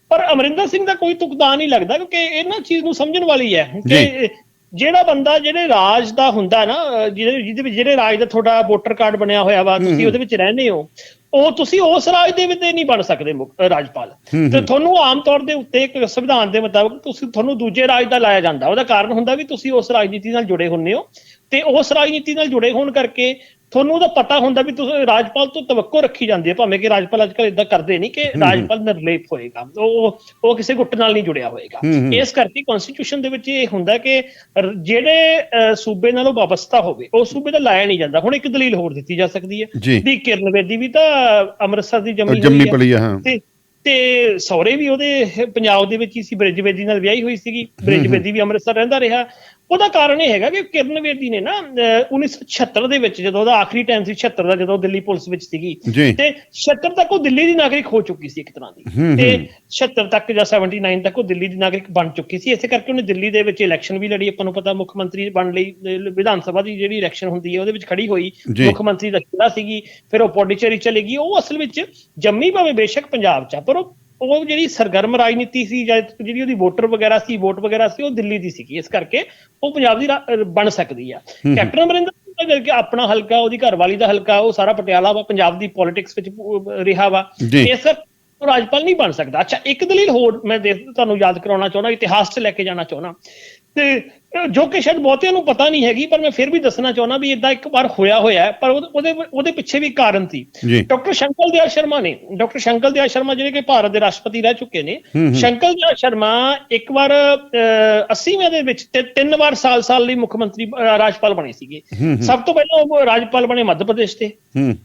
ਪਰ ਅਮਰਿੰਦਰ ਸਿੰਘ ਦਾ ਕੋਈ ਤੁਕਦਾਨ ਨਹੀਂ ਲੱਗਦਾ ਕਿਉਂਕਿ ਇਹਨਾਂ ਚੀਜ਼ ਨੂੰ ਸਮਝਣ ਵਾਲੀ ਹੈ ਕਿ ਜਿਹੜਾ ਬੰਦਾ ਜਿਹੜੇ ਰਾਜ ਦਾ ਹੁੰਦਾ ਨਾ ਜਿਹਦੇ ਜਿਹਦੇ ਵਿੱਚ ਜਿਹੜੇ ਰਾਜ ਦਾ ਤੁਹਾਡਾ ਵੋਟਰ ਕਾਰਡ ਬਣਿਆ ਹੋਇਆ ਵਾ ਤੁਸੀਂ ਉਹਦੇ ਵਿੱਚ ਰਹਿੰਦੇ ਹੋ ਉਹ ਤੁਸੀਂ ਉਸ ਰਾਜ ਦੇ ਵਿੱਚ ਨਹੀਂ ਬਣ ਸਕਦੇ ਰਾਜਪਾਲ। ਤੇ। ਤੁਹਾਨੂੰ ਆਮ ਤੌਰ ਦੇ ਉੱਤੇ ਇੱਕ ਸੰਵਿਧਾਨ ਦੇ ਮੁਤਾਬਕ ਤੁਸੀਂ ਤੁਹਾਨੂੰ ਦੂਜੇ ਰਾਜ ਦਾ ਲਾਇਆ ਜਾਂਦਾ। ਉਹਦਾ ਕਾਰਨ ਹੁੰਦਾ ਵੀ ਤੁਸੀਂ ਉਸ ਰਾਜਨੀਤੀ ਨਾਲ ਜੁੜੇ ਹੁੰਨੇ ਹੋ ਤੇ ਉਸ ਰਾਜਨੀਤੀ ਨਾਲ ਜੁੜੇ ਹੋਣ ਕਰਕੇ ਤੁਹਾਨੂੰ ਉਹਦਾ ਪਤਾ ਹੁੰਦਾ ਵੀ ਤੁਸੀਂ ਰਾਜਪਾਲ ਤੋਂ ਤਵੱਕੋ ਰੱਖੀ ਜਾਂਦੀ ਹੈ ਭਾਵੇਂ ਕਿ ਰਾਜਪਾਲ ਅੱਜਕੱਲ ਇਦਾਂ ਕਰਦੇ ਨਹੀਂ ਕਿ ਰਾਜਪਾਲ ਨਿਰਲੇਪ ਹੋਏਗਾ ਉਹ ਉਹ ਕਿਸੇ ਗੁੱਟ ਨਾਲ ਨਹੀਂ ਜੁੜਿਆ ਹੋਏਗਾ। ਹੂੰ, ਹੂੰ। ਇਸ ਕਰਕੇ ਕਨਸਟੀਟਿਊਸ਼ਨ ਦੇ ਵਿੱਚ ਇਹ ਹੁੰਦਾ ਕਿ ਜਿਹੜੇ ਸੂਬੇ ਨਾਲੋਂ ਵਾਬਸਤਾ ਹੋਵੇ ਉਹ ਸੂਬੇ ਦਾ ਲਾਇਆ ਨਹੀਂ ਜਾਂਦਾ। ਹੁਣ ਇੱਕ ਦਲੀਲ ਹੋਰ ਦਿੱਤੀ ਜਾ ਸਕਦੀ ਹੈ ਵੀ ਕਿਰਨ ਬੇਦੀ ਵੀ ਤਾਂ ਅੰਮ੍ਰਿਤਸਰ ਦੀ ਜੰਮੀ ਜੰਮੀ ਹੈ। ਪਲੀ ਆ ਹਾਂ। ਤੇ ਸਹੁਰੇ ਵੀ ਉਹਦੇ ਪੰਜਾਬ ਦੇ ਵਿੱਚ ਹੀ ਸੀ ਬ੍ਰਿਜ ਬੇਦੀ ਨਾਲ ਵਿਆਹੀ ਹੋਈ ਸੀਗੀ। ਬ੍ਰਿਜ ਬੇਦੀ ਵੀ ਅੰਮ੍ਰਿਤਸਰ ਰਹਿੰਦਾ ਰਿਹਾ। ਉਹਦਾ ਕਾਰਨ ਇਹ ਹੈਗਾ ਕਿ ਕਿਰਨ ਬੇਦੀ ਨੇ ਨਾ ਅਹ, 1976 ਦੇ ਵਿੱਚ ਜਦੋਂ ਉਹਦਾ ਆਖਰੀ ਟਾਈਮ ਸੀ 76 ਦਾ ਜਦੋਂ ਦਿੱਲੀ ਪੁਲਿਸ ਵਿੱਚ ਸੀਗੀ ਤੇ 76 ਤੱਕ ਉਹ ਦਿੱਲੀ ਦੀ ਨਾਗਰਿਕ ਹੋ ਚੁੱਕੀ ਸੀ ਇੱਕ ਤਰ੍ਹਾਂ ਦੀ। ਤੇ ਹੂੰ। 76 ਤੱਕ ਜਾਂ 79 ਤੱਕ ਉਹ ਦਿੱਲੀ ਦੀ ਨਾਗਰਿਕ ਬਣ ਚੁੱਕੀ ਸੀ। ਇਸੇ ਕਰਕੇ ਉਹਨੇ ਦਿੱਲੀ ਦੇ ਵਿੱਚ ਇਲੈਕਸ਼ਨ ਵੀ ਲੜੀ ਆਪਾਂ ਨੂੰ ਪਤਾ ਮੁੱਖ ਮੰਤਰੀ ਬਣ ਲਈ ਵਿਧਾਨ ਸਭਾ ਦੀ ਜਿਹੜੀ ਇਲੈਕਸ਼ਨ ਹੁੰਦੀ ਹੈ ਉਹਦੇ ਵਿੱਚ ਖੜੀ ਹੋਈ। ਮੁੱਖ ਮੰਤਰੀ ਦਾ ਸੀਗੀ ਫਿਰ ਉਹ ਪੌਂਡੀਚੇਰੀ ਚਲੇ ਗਈ। ਉਹ ਅਸਲ ਵਿੱਚ ਜੰਮੀ ਭਾਵੇਂ ਬੇਸ਼ੱਕ ਪੰਜਾਬ ਚ ਆ, ਪਰ ਉਹ ਉਹ ਜਿਹੜੀ ਸਰਗਰਮ ਰਾਜਨੀਤੀ ਸੀ ਜਾਂ ਜਿਹੜੀ ਉਹਦੀ ਵੋਟਰ ਵਗੈਰਾ ਸੀ ਵੋਟ ਵਗੈਰਾ ਸੀ ਉਹ ਦਿੱਲੀ ਦੀ ਸੀਗੀ। ਇਸ ਕਰਕੇ ਉਹ ਪੰਜਾਬ ਦੀ ਬਣ ਸਕਦੀ ਆ। ਕੈਪਟਨ ਅਮਰਿੰਦਰ ਸਿੰਘ ਦਾ ਕਰਕੇ ਆਪਣਾ ਹਲਕਾ ਉਹਦੀ ਘਰਵਾਲੀ ਦਾ ਹਲਕਾ ਉਹ ਸਾਰਾ ਪਟਿਆਲਾ ਵਾ ਪੰਜਾਬ ਦੀ ਪੋਲਿਟਿਕਸ ਵਿੱਚ ਰਿਹਾ ਵਾ। ਇਸ ਕਰਕੇ ਉਹ ਰਾਜਪਾਲ ਨਹੀਂ ਬਣ ਸਕਦਾ। ਅੱਛਾ ਇੱਕ ਦਲੀਲ ਹੋਰ ਮੈਂ ਤੁਹਾਨੂੰ ਯਾਦ ਕਰਾਉਣਾ ਚਾਹੁੰਦਾ ਇਤਿਹਾਸ 'ਚ ਲੈ ਕੇ ਜਾਣਾ ਚਾਹੁੰਦਾ। ਤੇ ਜੋ ਕਿ ਸ਼ਾਇਦ ਬਹੁਤਿਆਂ ਨੂੰ ਪਤਾ ਨਹੀਂ ਹੈਗੀ ਪਰ ਮੈਂ ਫਿਰ ਵੀ ਦੱਸਣਾ ਚਾਹੁੰਦਾ ਵੀ ਇਦਾਂ ਇੱਕ ਵਾਰ ਹੋਇਆ ਹੋਇਆ ਪਰ ਉਹਦੇ- ਉਹਦੇ ਪਿੱਛੇ ਵੀ ਕਾਰਨ ਸੀ ਡਾਕਟਰ ਸ਼ੰਕਲ ਦਿਆਲ ਸ਼ਰਮਾ ਨੇ ਡਾਕਟਰ ਸ਼ੰਕਲ ਦਿਆਲ ਸ਼ਰਮਾ ਜਿਹੜੇ ਕਿ ਭਾਰਤ ਦੇ ਰਾਸ਼ਟਰਪਤੀ ਰਹਿ ਚੁੱਕੇ ਨੇ। ਸ਼ੰਕਲ ਦਿਆਲ ਸ਼ਰਮਾ ਇੱਕ ਵਾਰ 80ਵੇਂ ਦੇ ਵਿੱਚ ਤੇ ਤਿੰਨ ਵਾਰ ਸਾਲ-ਸਾਲ ਲਈ ਮੁੱਖ ਮੰਤਰੀ ਰਾਜਪਾਲ ਬਣੇ ਸੀਗੇ। ਸਭ ਤੋਂ ਪਹਿਲਾਂ ਉਹ ਰਾਜਪਾਲ ਬਣੇ ਮੱਧ ਪ੍ਰਦੇਸ਼ ਦੇ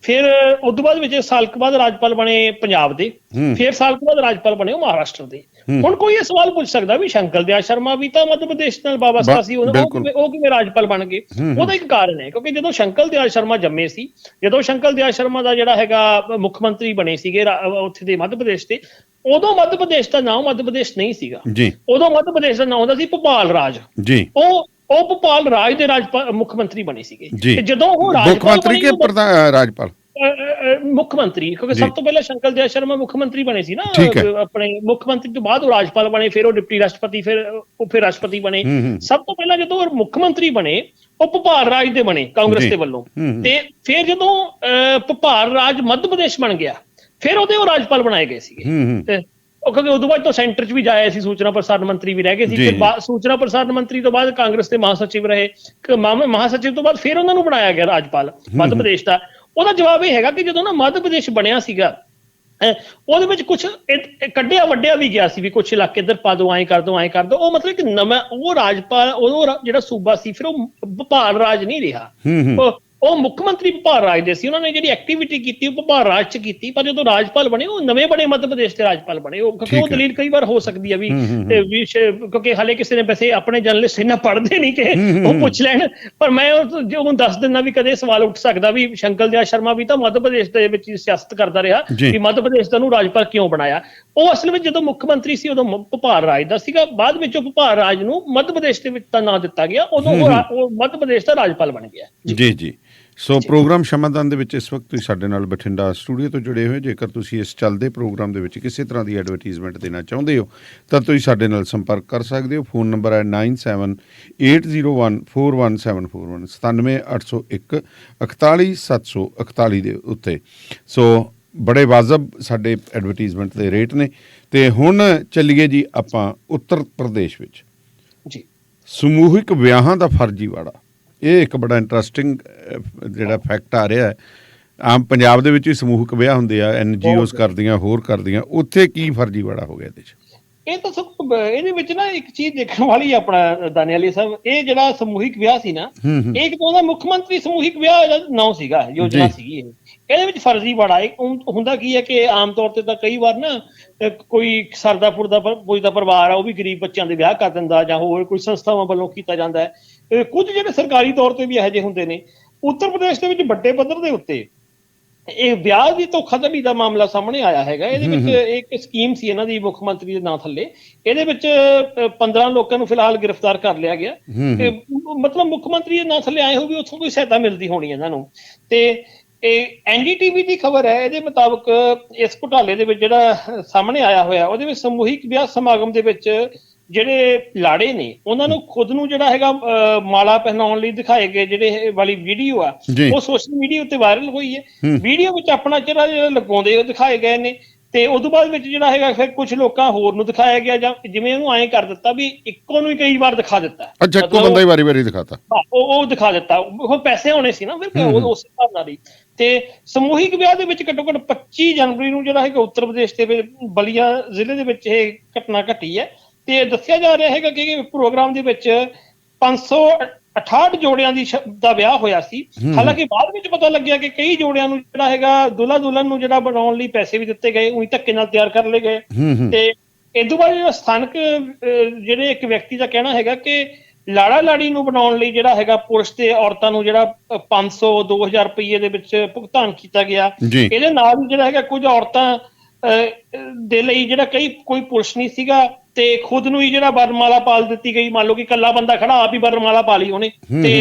ਫਿਰ ਉਸ ਤੋਂ ਬਾਅਦ ਵਿੱਚ ਸਾਲ ਕੁ ਬਾਅਦ ਰਾਜਪਾਲ ਬਣੇ ਪੰਜਾਬ ਦੇ। ਫਿਰ ਸਾਲ ਕੁ ਬਾਅਦ ਰਾਜਪਾਲ ਬਣੇ ਉਹ ਮਹਾਰਾਸ਼ਟਰ ਦੇ। ਹੁਣ ਕੋਈ ਇਹ ਸਵਾਲ ਪੁੱਛ ਸਕਦਾ ਵੀ ਸ਼ੰਕਲ ਦਿਆਲ ਸ਼ਰਮਾ ਵੀ ਤਾਂ ਮੱਧ ਪ੍ਰਦੇਸ਼ ਨਾਲ ਵਾਬਸਤਾ ਸੀ ਉਹ ਉਹ। ਕਿਵੇਂ- ਉਹ ਕਿਵੇਂ ਰਾਜਪਾਲ ਬਣ ਗਏ। ਉਹਦਾ ਇੱਕ ਕਾਰਨ ਹੈ ਕਿਉਂਕਿ ਜਦੋਂ ਸ਼ੰਕਲ ਦਿਆਲ ਸ਼ਰਮਾ ਜੰਮੇ ਸੀ ਜਦੋਂ ਸ਼ੰਕਲ ਦਿਆਲ ਸ਼ਰਮਾ ਦਾ ਜਿਹੜਾ ਹੈਗਾ ਮੁੱਖ ਮੰਤਰੀ ਬਣੇ ਸੀਗੇ ਉੱਥੇ ਦੇ ਮੱਧ ਪ੍ਰਦੇਸ਼ ਦੇ ਉਦੋਂ ਮੱਧ ਪ੍ਰਦੇਸ਼ ਦਾ ਨਾਮ ਮੱਧ ਪ੍ਰਦੇਸ਼ ਨਹੀਂ ਸੀਗਾ। ਉਦੋਂ ਮੱਧ ਪ੍ਰਦੇਸ਼ ਦਾ ਨਾਮ ਹੁੰਦਾ ਸੀ ਭੋਪਾਲ ਰਾਜ। ਜੀ। ਉਹ ਉਹ ਭੋਪਾਲ ਰਾਜ ਦੇ ਰਾਜਪਾਲ ਮੁੱਖ ਮੰਤਰੀ ਬਣੇ ਸੀਗੇ। ਤੇ ਜਦੋਂ ਉਹ ਮੁੱਖ ਰਾਜਪਾਲ ਮੰਤਰੀ ਬਣੇ ਕੇ ਰਾਜਪਾਲ? ਮੁੱਖ ਮੰਤਰੀ ਕਿਉਂਕਿ। ਸਭ ਤੋਂ ਪਹਿਲਾਂ ਸ਼ੰਕਰ ਦਿਆਲ ਸ਼ਰਮਾ ਮੁੱਖ ਮੰਤਰੀ ਬਣੇ ਸੀ ਨਾ ਆਪਣੇ ਮੁੱਖ ਮੰਤਰੀ ਤੋਂ ਬਾਅਦ ਉਹ ਰਾਜਪਾਲ ਬਣੇ ਫਿਰ ਉਹ ਡਿਪਟੀ ਰਾਸ਼ਟਰਪਤੀ ਫਿਰ ਉਹ ਫਿਰ ਰਾਸ਼ਟਰਪਤੀ ਬਣੇ। ਸਭ ਤੋਂ ਪਹਿਲਾਂ ਜਦੋਂ ਉਹ ਮੁੱਖ ਮੰਤਰੀ ਬਣੇ ਉਹ ਭੋਪਾਲ ਰਾਜ ਦੇ ਬਣੇ ਕਾਂਗਰਸ। ਦੇ ਵੱਲੋਂ। ਤੇ ਫਿਰ ਜਦੋਂ ਭੋਪਾਲ ਰਾਜ ਮੱਧ ਪ੍ਰਦੇਸ਼ ਬਣ ਗਿਆ ਫਿਰ ਉਹਦੇ ਉਹ ਰਾਜਪਾਲ ਬਣਾਏ ਗਏ ਸੀਗੇ। ਉਹ ਕਿਉਂਕਿ ਉਦੋਂ ਬਾਅਦ ਤੋਂ ਸੈਂਟਰ 'ਚ ਵੀ ਜਾਇਆ ਸੀ ਸੂਚਨਾ ਪ੍ਰਸਾਰਣ ਮੰਤਰੀ ਵੀ ਰਹਿ ਗਏ ਸੀ। ਫਿਰ ਸੂਚਨਾ ਪ੍ਰਸਾਰਣ ਮੰਤਰੀ ਤੋਂ ਬਾਅਦ ਕਾਂਗਰਸ ਦੇ ਮਹਾਸਚਿਵ ਰਹੇ। ਮਹਾਸਚਿਵ ਤੋਂ ਬਾਅਦ ਫਿਰ ਉਹਨਾਂ ਨੂੰ ਬਣਾਇਆ ਗਿਆ ਰਾਜਪਾਲ ਮੱਧ ਪ੍ਰਦੇਸ਼ ਦਾ। ਉਹਦਾ ਜਵਾਬ ਇਹ ਹੈਗਾ ਕਿ ਜਦੋਂ ਨਾ ਮੱਧ ਪ੍ਰਦੇਸ਼ ਬਣਿਆ ਸੀਗਾ ਉਹਦੇ ਵਿੱਚ ਕੁਝ ਕੱਢਿਆ ਵੱਡਿਆ ਵੀ ਗਿਆ ਸੀ ਵੀ ਕੁਝ ਇਲਾਕੇ ਇੱਧਰ ਪਾ ਦੋ ਐਂ ਕਰ ਦੋ ਐਂ ਕਰ ਦੋ ਉਹ ਮਤਲਬ ਕਿ ਨਵਾਂ ਉਹ ਰਾਜਪਾਲ ਉਹ ਜਿਹੜਾ ਸੂਬਾ ਸੀ ਫਿਰ ਉਹ ਭੋਪਾਲ ਰਾਜ ਨਹੀਂ ਰਿਹਾ। ਹੂੰ ਹੂੰ। ਉਹ ਮੁੱਖ ਮੰਤਰੀ ਭਪਾਲ ਰਾਜ ਦੇ ਸੀ ਉਹਨਾਂ ਨੇ ਜਿਹੜੀ ਐਕਟੀਵਿਟੀ ਕੀਤੀ ਉਹ ਭਪਾਲ ਰਾਜ ਚ ਕੀਤੀ ਪਰ ਜਦੋਂ ਰਾਜਪਾਲ ਬਣੇ ਉਹ ਨਵੇਂ ਬਣੇ ਮੱਧ ਪ੍ਰਦੇਸ਼ ਦੇ ਰਾਜਪਾਲ ਬਣੇ। ਉਹ ਕਿਉਂਕਿ ਉਹ। ਦਲੀਲ ਕਈ ਵਾਰ ਹੋ ਸਕਦੀ ਹੈ ਵੀ ਵੀ ਕਿਉਂਕਿ ਹਾਲੇ ਕਿਸੇ ਨੇ ਵੈਸੇ ਆਪਣੇ ਜਰਨਲਿਸਟ ਇਹਨਾਂ ਪੜ੍ਹਦੇ ਨਹੀਂ ਕਿ ਉਹ। ਪੁੱਛ ਲੈਣ ਪਰ ਮੈਂ ਉਹ ਜੋ ਹੁਣ ਦੱਸ ਦਿੰਦਾ ਵੀ ਕਦੇ ਸਵਾਲ ਉੱਠ ਸਕਦਾ ਵੀ ਸ਼ੰਕਲ ਦਿਆ ਸ਼ਰਮਾ ਵੀ ਤਾਂ ਮੱਧ ਪ੍ਰਦੇਸ਼ ਦੇ ਵਿੱਚ ਸਿਆਸਤ ਕਰਦਾ ਰਿਹਾ। ਵੀ ਮੱਧ ਪ੍ਰਦੇਸ਼ ਦਾ ਨੂੰ ਰਾਜਪਾਲ ਕਿਉਂ ਬਣਾਇਆ। ਉਹ ਅਸਲ ਵਿੱਚ ਜਦੋਂ ਮੁੱਖ ਮੰਤਰੀ ਸੀ ਉਦੋਂ ਭਪਾਲ ਰਾਜ ਦਾ ਸੀਗਾ। ਬਾਅਦ ਵਿੱਚ ਉਹ ਭਪਾਲ ਰਾਜ ਨੂੰ ਮੱਧ ਪ੍ਰਦੇਸ਼ ਦੇ ਵਿੱਚ ਤਾਂ ਨਾਂ ਦਿੱਤਾ ਗਿਆ। ਉਦੋਂ ਉਹ ਮੱਧ ਪ੍ਰਦੇਸ਼ ਦਾ ਰਾਜਪਾਲ ਬਣ ਗਿਆ। ਜੀ ਜੀ। ਸੋ ਪ੍ਰੋਗਰਾਮ ਸ਼ਮਾਦਾਨ ਦੇ ਵਿੱਚ ਇਸ ਵਕਤ ਤੁਸੀਂ ਸਾਡੇ ਨਾਲ ਬਠਿੰਡਾ ਸਟੂਡੀਓ ਤੋਂ ਜੁੜੇ ਹੋਏ ਜੇਕਰ ਤੁਸੀਂ ਇਸ ਚੱਲਦੇ ਪ੍ਰੋਗਰਾਮ ਦੇ ਵਿੱਚ ਕਿਸੇ ਤਰ੍ਹਾਂ ਦੀ ਐਡਵਰਟਾਈਜ਼ਮੈਂਟ ਦੇਣਾ ਚਾਹੁੰਦੇ ਹੋ ਤਾਂ ਤੁਸੀਂ ਸਾਡੇ ਨਾਲ ਸੰਪਰਕ ਕਰ ਸਕਦੇ ਹੋ ਫੋਨ ਨੰਬਰ ਹੈ 9780141741 97801 41741 ਦੇ ਉੱਤੇ ਸੋ ਬੜੇ ਵਾਜਬ ਸਾਡੇ ਐਡਵਰਟਾਈਜ਼ਮੈਂਟ ਦੇ ਰੇਟ ਨੇ ਤੇ ਹੁਣ ਚੱਲੀਏ ਜੀ ਆਪਾਂ ਉੱਤਰ ਪ੍ਰਦੇਸ਼ ਵਿੱਚ ਜੀ ਸਮੂਹਿਕ ਵਿਆਹਾਂ ਦਾ ਫਰਜ਼ੀਵਾੜਾ ਇਹ ਇੱਕ ਬੜਾ ਇੰਟਰਸਟਿੰਗ ਜਿਹੜਾ ਫੈਕਟ ਆ ਰਿਹਾ ਹੈ। ਆਮ ਪੰਜਾਬ ਦੇ ਵਿੱਚ ਵੀ ਸਮੂਹਿਕ ਵਿਆਹ ਹੁੰਦੇ ਆ ਐਨਜੀਓਜ਼ ਕਰਦੀਆਂ ਹੋਰ ਕਰਦੀਆਂ ਉੱਥੇ ਕੀ ਫਰਜ਼ੀਵਾੜਾ ਹੋ ਗਿਆ ਇਹਦੇ 'ਚ? ਇਹ ਤਾਂ ਸਭ ਇਹਦੇ ਵਿੱਚ ਨਾ ਇੱਕ ਚੀਜ਼ ਦੇਖਣ ਵਾਲੀ ਹੈ ਆਪਣਾ ਦਾਨਿਆਲੀ ਸਾਹਿਬ ਇਹ ਜਿਹੜਾ ਸਮੂਹਿਕ ਵਿਆਹ ਸੀ ਨਾ ਹੂੰ ਹੂੰ। ਇਹ ਇੱਕ ਤਾਂ ਉਹਦਾ ਮੁੱਖ ਮੰਤਰੀ ਸਮੂਹਿਕ ਵਿਆਹ ਦਾ ਨਾਂ ਸੀਗਾ ਯੋਜਨਾ। ਸੀਗੀ ਇਹ। ਇਹਦੇ ਵਿੱਚ ਫਰਜ਼ੀ ਬੜਾ ਹੈ। ਹੁੰਦਾ ਕੀ ਹੈ ਕਿ ਆਮ ਤੌਰ ਤੇ ਤਾਂ ਕਈ ਵਾਰ ਨਾ ਕੋਈ ਸਰਦਾਪੁਰ ਦਾ ਕੋਈ ਦਾ ਪਰਿਵਾਰ ਆ ਉਹ ਵੀ ਗਰੀਬ ਬੱਚਿਆਂ ਦੇ ਵਿਆਹ ਕਰ ਦਿੰਦਾ ਜਾਂ ਹੋਰ ਕੋਈ ਸੰਸਥਾਵਾਂ ਵੱਲੋਂ ਕੀਤਾ ਜਾਂਦਾ ਹੈ। ਕੁਝ ਜਿਹੜੇ ਸਰਕਾਰੀ ਤੌਰ ਤੇ ਵੀ ਇਹੋ ਜਿਹੇ ਹੁੰਦੇ ਨੇ ਉੱਤਰ ਪ੍ਰਦੇਸ਼ ਦੇ ਵਿੱਚ ਵੱਡੇ ਪੱਧਰ ਦੇ ਉੱਤੇ ਇਹ ਵਿਆਹ ਦੀ ਧੋਖਾਧੜੀ ਦਾ ਮਾਮਲਾ ਸਾਹਮਣੇ ਆਇਆ ਹੈਗਾ। ਇਹਦੇ ਵਿੱਚ ਇੱਕ ਸਕੀਮ ਸੀ ਇਹਨਾਂ ਦੀ ਮੁੱਖ ਮੰਤਰੀ ਦੇ ਨਾਂ ਥੱਲੇ। ਇਹਦੇ ਵਿੱਚ ਅਹ, 15 ਲੋਕਾਂ ਨੂੰ ਫਿਲਹਾਲ ਗ੍ਰਿਫਤਾਰ ਕਰ ਲਿਆ ਗਿਆ। ਤੇ ਮਤਲਬ ਮੁੱਖ ਮੰਤਰੀ ਦੇ ਨਾਂ ਥੱਲੇ ਆਏ ਹੋ ਵੀ ਉੱਥੋਂ ਕੋਈ ਸਹਾਇਤਾ ਮਿਲਦੀ ਹੋਣੀ ਇਹਨਾਂ ਨੂੰ। ਤੇ ਇਹ ਐਨਡੀਟੀਵੀ ਦੀ ਖਬਰ ਹੈ ਇਹਦੇ ਮੁਤਾਬਕ ਇਸ ਘੁਟਾਲੇ ਦੇ ਵਿੱਚ ਜਿਹੜਾ ਸਾਹਮਣੇ ਆਇਆ ਹੋਇਆ ਉਹਦੇ ਵਿੱਚ ਸਮੂਹਿਕ ਵਿਆਹ ਸਮਾਗਮ ਦੇ ਵਿੱਚ ਜਿਹੜੇ ਲਾੜੇ ਨੇ ਉਹਨਾਂ ਨੂੰ ਖੁਦ ਨੂੰ ਜਿਹੜਾ ਹੈਗਾ ਮਾਲਾ ਪਹਿਨਾਉਣ ਲਈ ਦਿਖਾਏ ਗਏ ਜਿਹੜੇ ਵਾਲੀ ਵੀਡੀਓ ਆ। ਉਹ ਸੋਸ਼ਲ ਮੀਡੀਆ ਉੱਤੇ ਵਾਇਰਲ ਹੋਈ ਹੈ। ਵੀਡੀਓ ਵਿੱਚ ਆਪਣਾ ਚਿਹਰਾ ਜਿਹੜਾ ਲਗਾਉਂਦੇ ਉਹ ਦਿਖਾਏ ਗਏ ਨੇ ਤੇ ਉਸ ਤੋਂ ਬਾਅਦ ਵਿੱਚ ਜਿਹੜਾ ਹੈਗਾ ਫਿਰ ਕੁਝ ਲੋਕਾਂ ਹੋਰ ਨੂੰ ਦਿਖਾਇਆ ਗਿਆ ਜਾਂ ਜਿਵੇਂ ਉਹਨੂੰ ਐਂ ਕਰ ਦਿੱਤਾ ਵੀ ਇੱਕੋ ਨੂੰ ਹੀ ਕਈ ਵਾਰ ਦਿਖਾ ਦਿੱਤਾ ਅੱਛਾ ਇੱਕੋ ਬੰਦਾ ਹੀ ਵਾਰੀ-ਵਾਰੀ ਦਿਖਾਤਾ ਹਾਂ, ਉਹ ਉਹ ਦਿਖਾ ਦਿੱਤਾ ਉਹ ਪੈਸੇ ਹੋਣੇ ਸੀ ਨਾ ਫਿਰ। ਉਸ ਹਿਸਾਬ ਨਾਲ ਹੀ ਤੇ ਸਮੂਹਿਕ ਵਿਆਹ ਦੇ ਵਿੱਚ ਘੱਟੋ ਘੱਟ 25 ਜਨਵਰੀ ਨੂੰ ਜਿਹੜਾ ਹੈਗਾ ਉੱਤਰ ਪ੍ਰਦੇਸ਼ ਦੇ ਬਲੀਆ ਜ਼ਿਲ੍ਹੇ ਦੇ ਵਿੱਚ ਇਹ ਘਟਨਾ ਘਟੀ ਹੈ। ਤੇ ਦੱਸਿਆ ਜਾ ਰਿਹਾ ਹੈਗਾ ਕਿ ਪ੍ਰੋਗਰਾਮ ਦੇ ਵਿੱਚ 568 ਜੋੜਿਆਂ ਦੀ ਦਾ ਵਿਆਹ ਹੋਇਆ ਸੀ। ਹਾਲਾਂਕਿ ਬਾਅਦ ਵਿੱਚ ਪਤਾ ਲੱਗਿਆ ਕਿ ਕਈ ਜੋੜਿਆਂ ਨੂੰ ਜਿਹੜਾ ਹੈਗਾ ਦੁल्हा ਦੁਲਹਨ ਨੂੰ ਜਿਹੜਾ ਬਣਾਉਣ ਲਈ ਪੈਸੇ ਵੀ ਦਿੱਤੇ ਗਏ ਉਹੀ ਧੱਕੇ ਨਾਲ ਤਿਆਰ ਕਰ ਲਏ ਗਏ। ਤੇ ਤੋਂ ਬਾਅਦ ਜਿਹੜਾ ਸਥਾਨਕ ਜਿਹੜੇ ਇੱਕ ਵਿਅਕਤੀ ਦਾ ਕਹਿਣਾ ਹੈਗਾ ਕਿ ਲਾੜਾ ਲਾੜੀ ਨੂੰ ਬਣਾਉਣ ਲਈ ਜਿਹੜਾ ਹੈਗਾ ਪੁਰਸ਼ ਤੇ ਔਰਤਾਂ ਨੂੰ ਜਿਹੜਾ ਅਹ, 500 2000 ਰੁਪਏ ਦੇ ਵਿੱਚ ਭੁਗਤਾਨ ਕੀਤਾ ਗਿਆ। ਇਹਦੇ ਨਾਲ ਜਿਹੜਾ ਹੈਗਾ ਕੁਝ ਔਰਤਾਂ ਦੇ ਲਈ ਜਿਹੜਾ ਕਈ ਕੋਈ ਪੁਰਸ਼ ਨਹੀਂ ਸੀਗਾ ਤੇ ਖੁਦ ਨੂੰ ਹੀ ਜਿਹੜਾ ਵਰਮਾਲਾ ਪਾਲ ਦਿੱਤੀ ਗਈ। ਮੰਨ ਲਓ ਕਿ ਇਕੱਲਾ ਬੰਦਾ ਖੜਾ ਆਪ ਹੀ ਵਰਮਾਲਾ ਪਾ ਲਈ ਉਹਨੇ। ਤੇ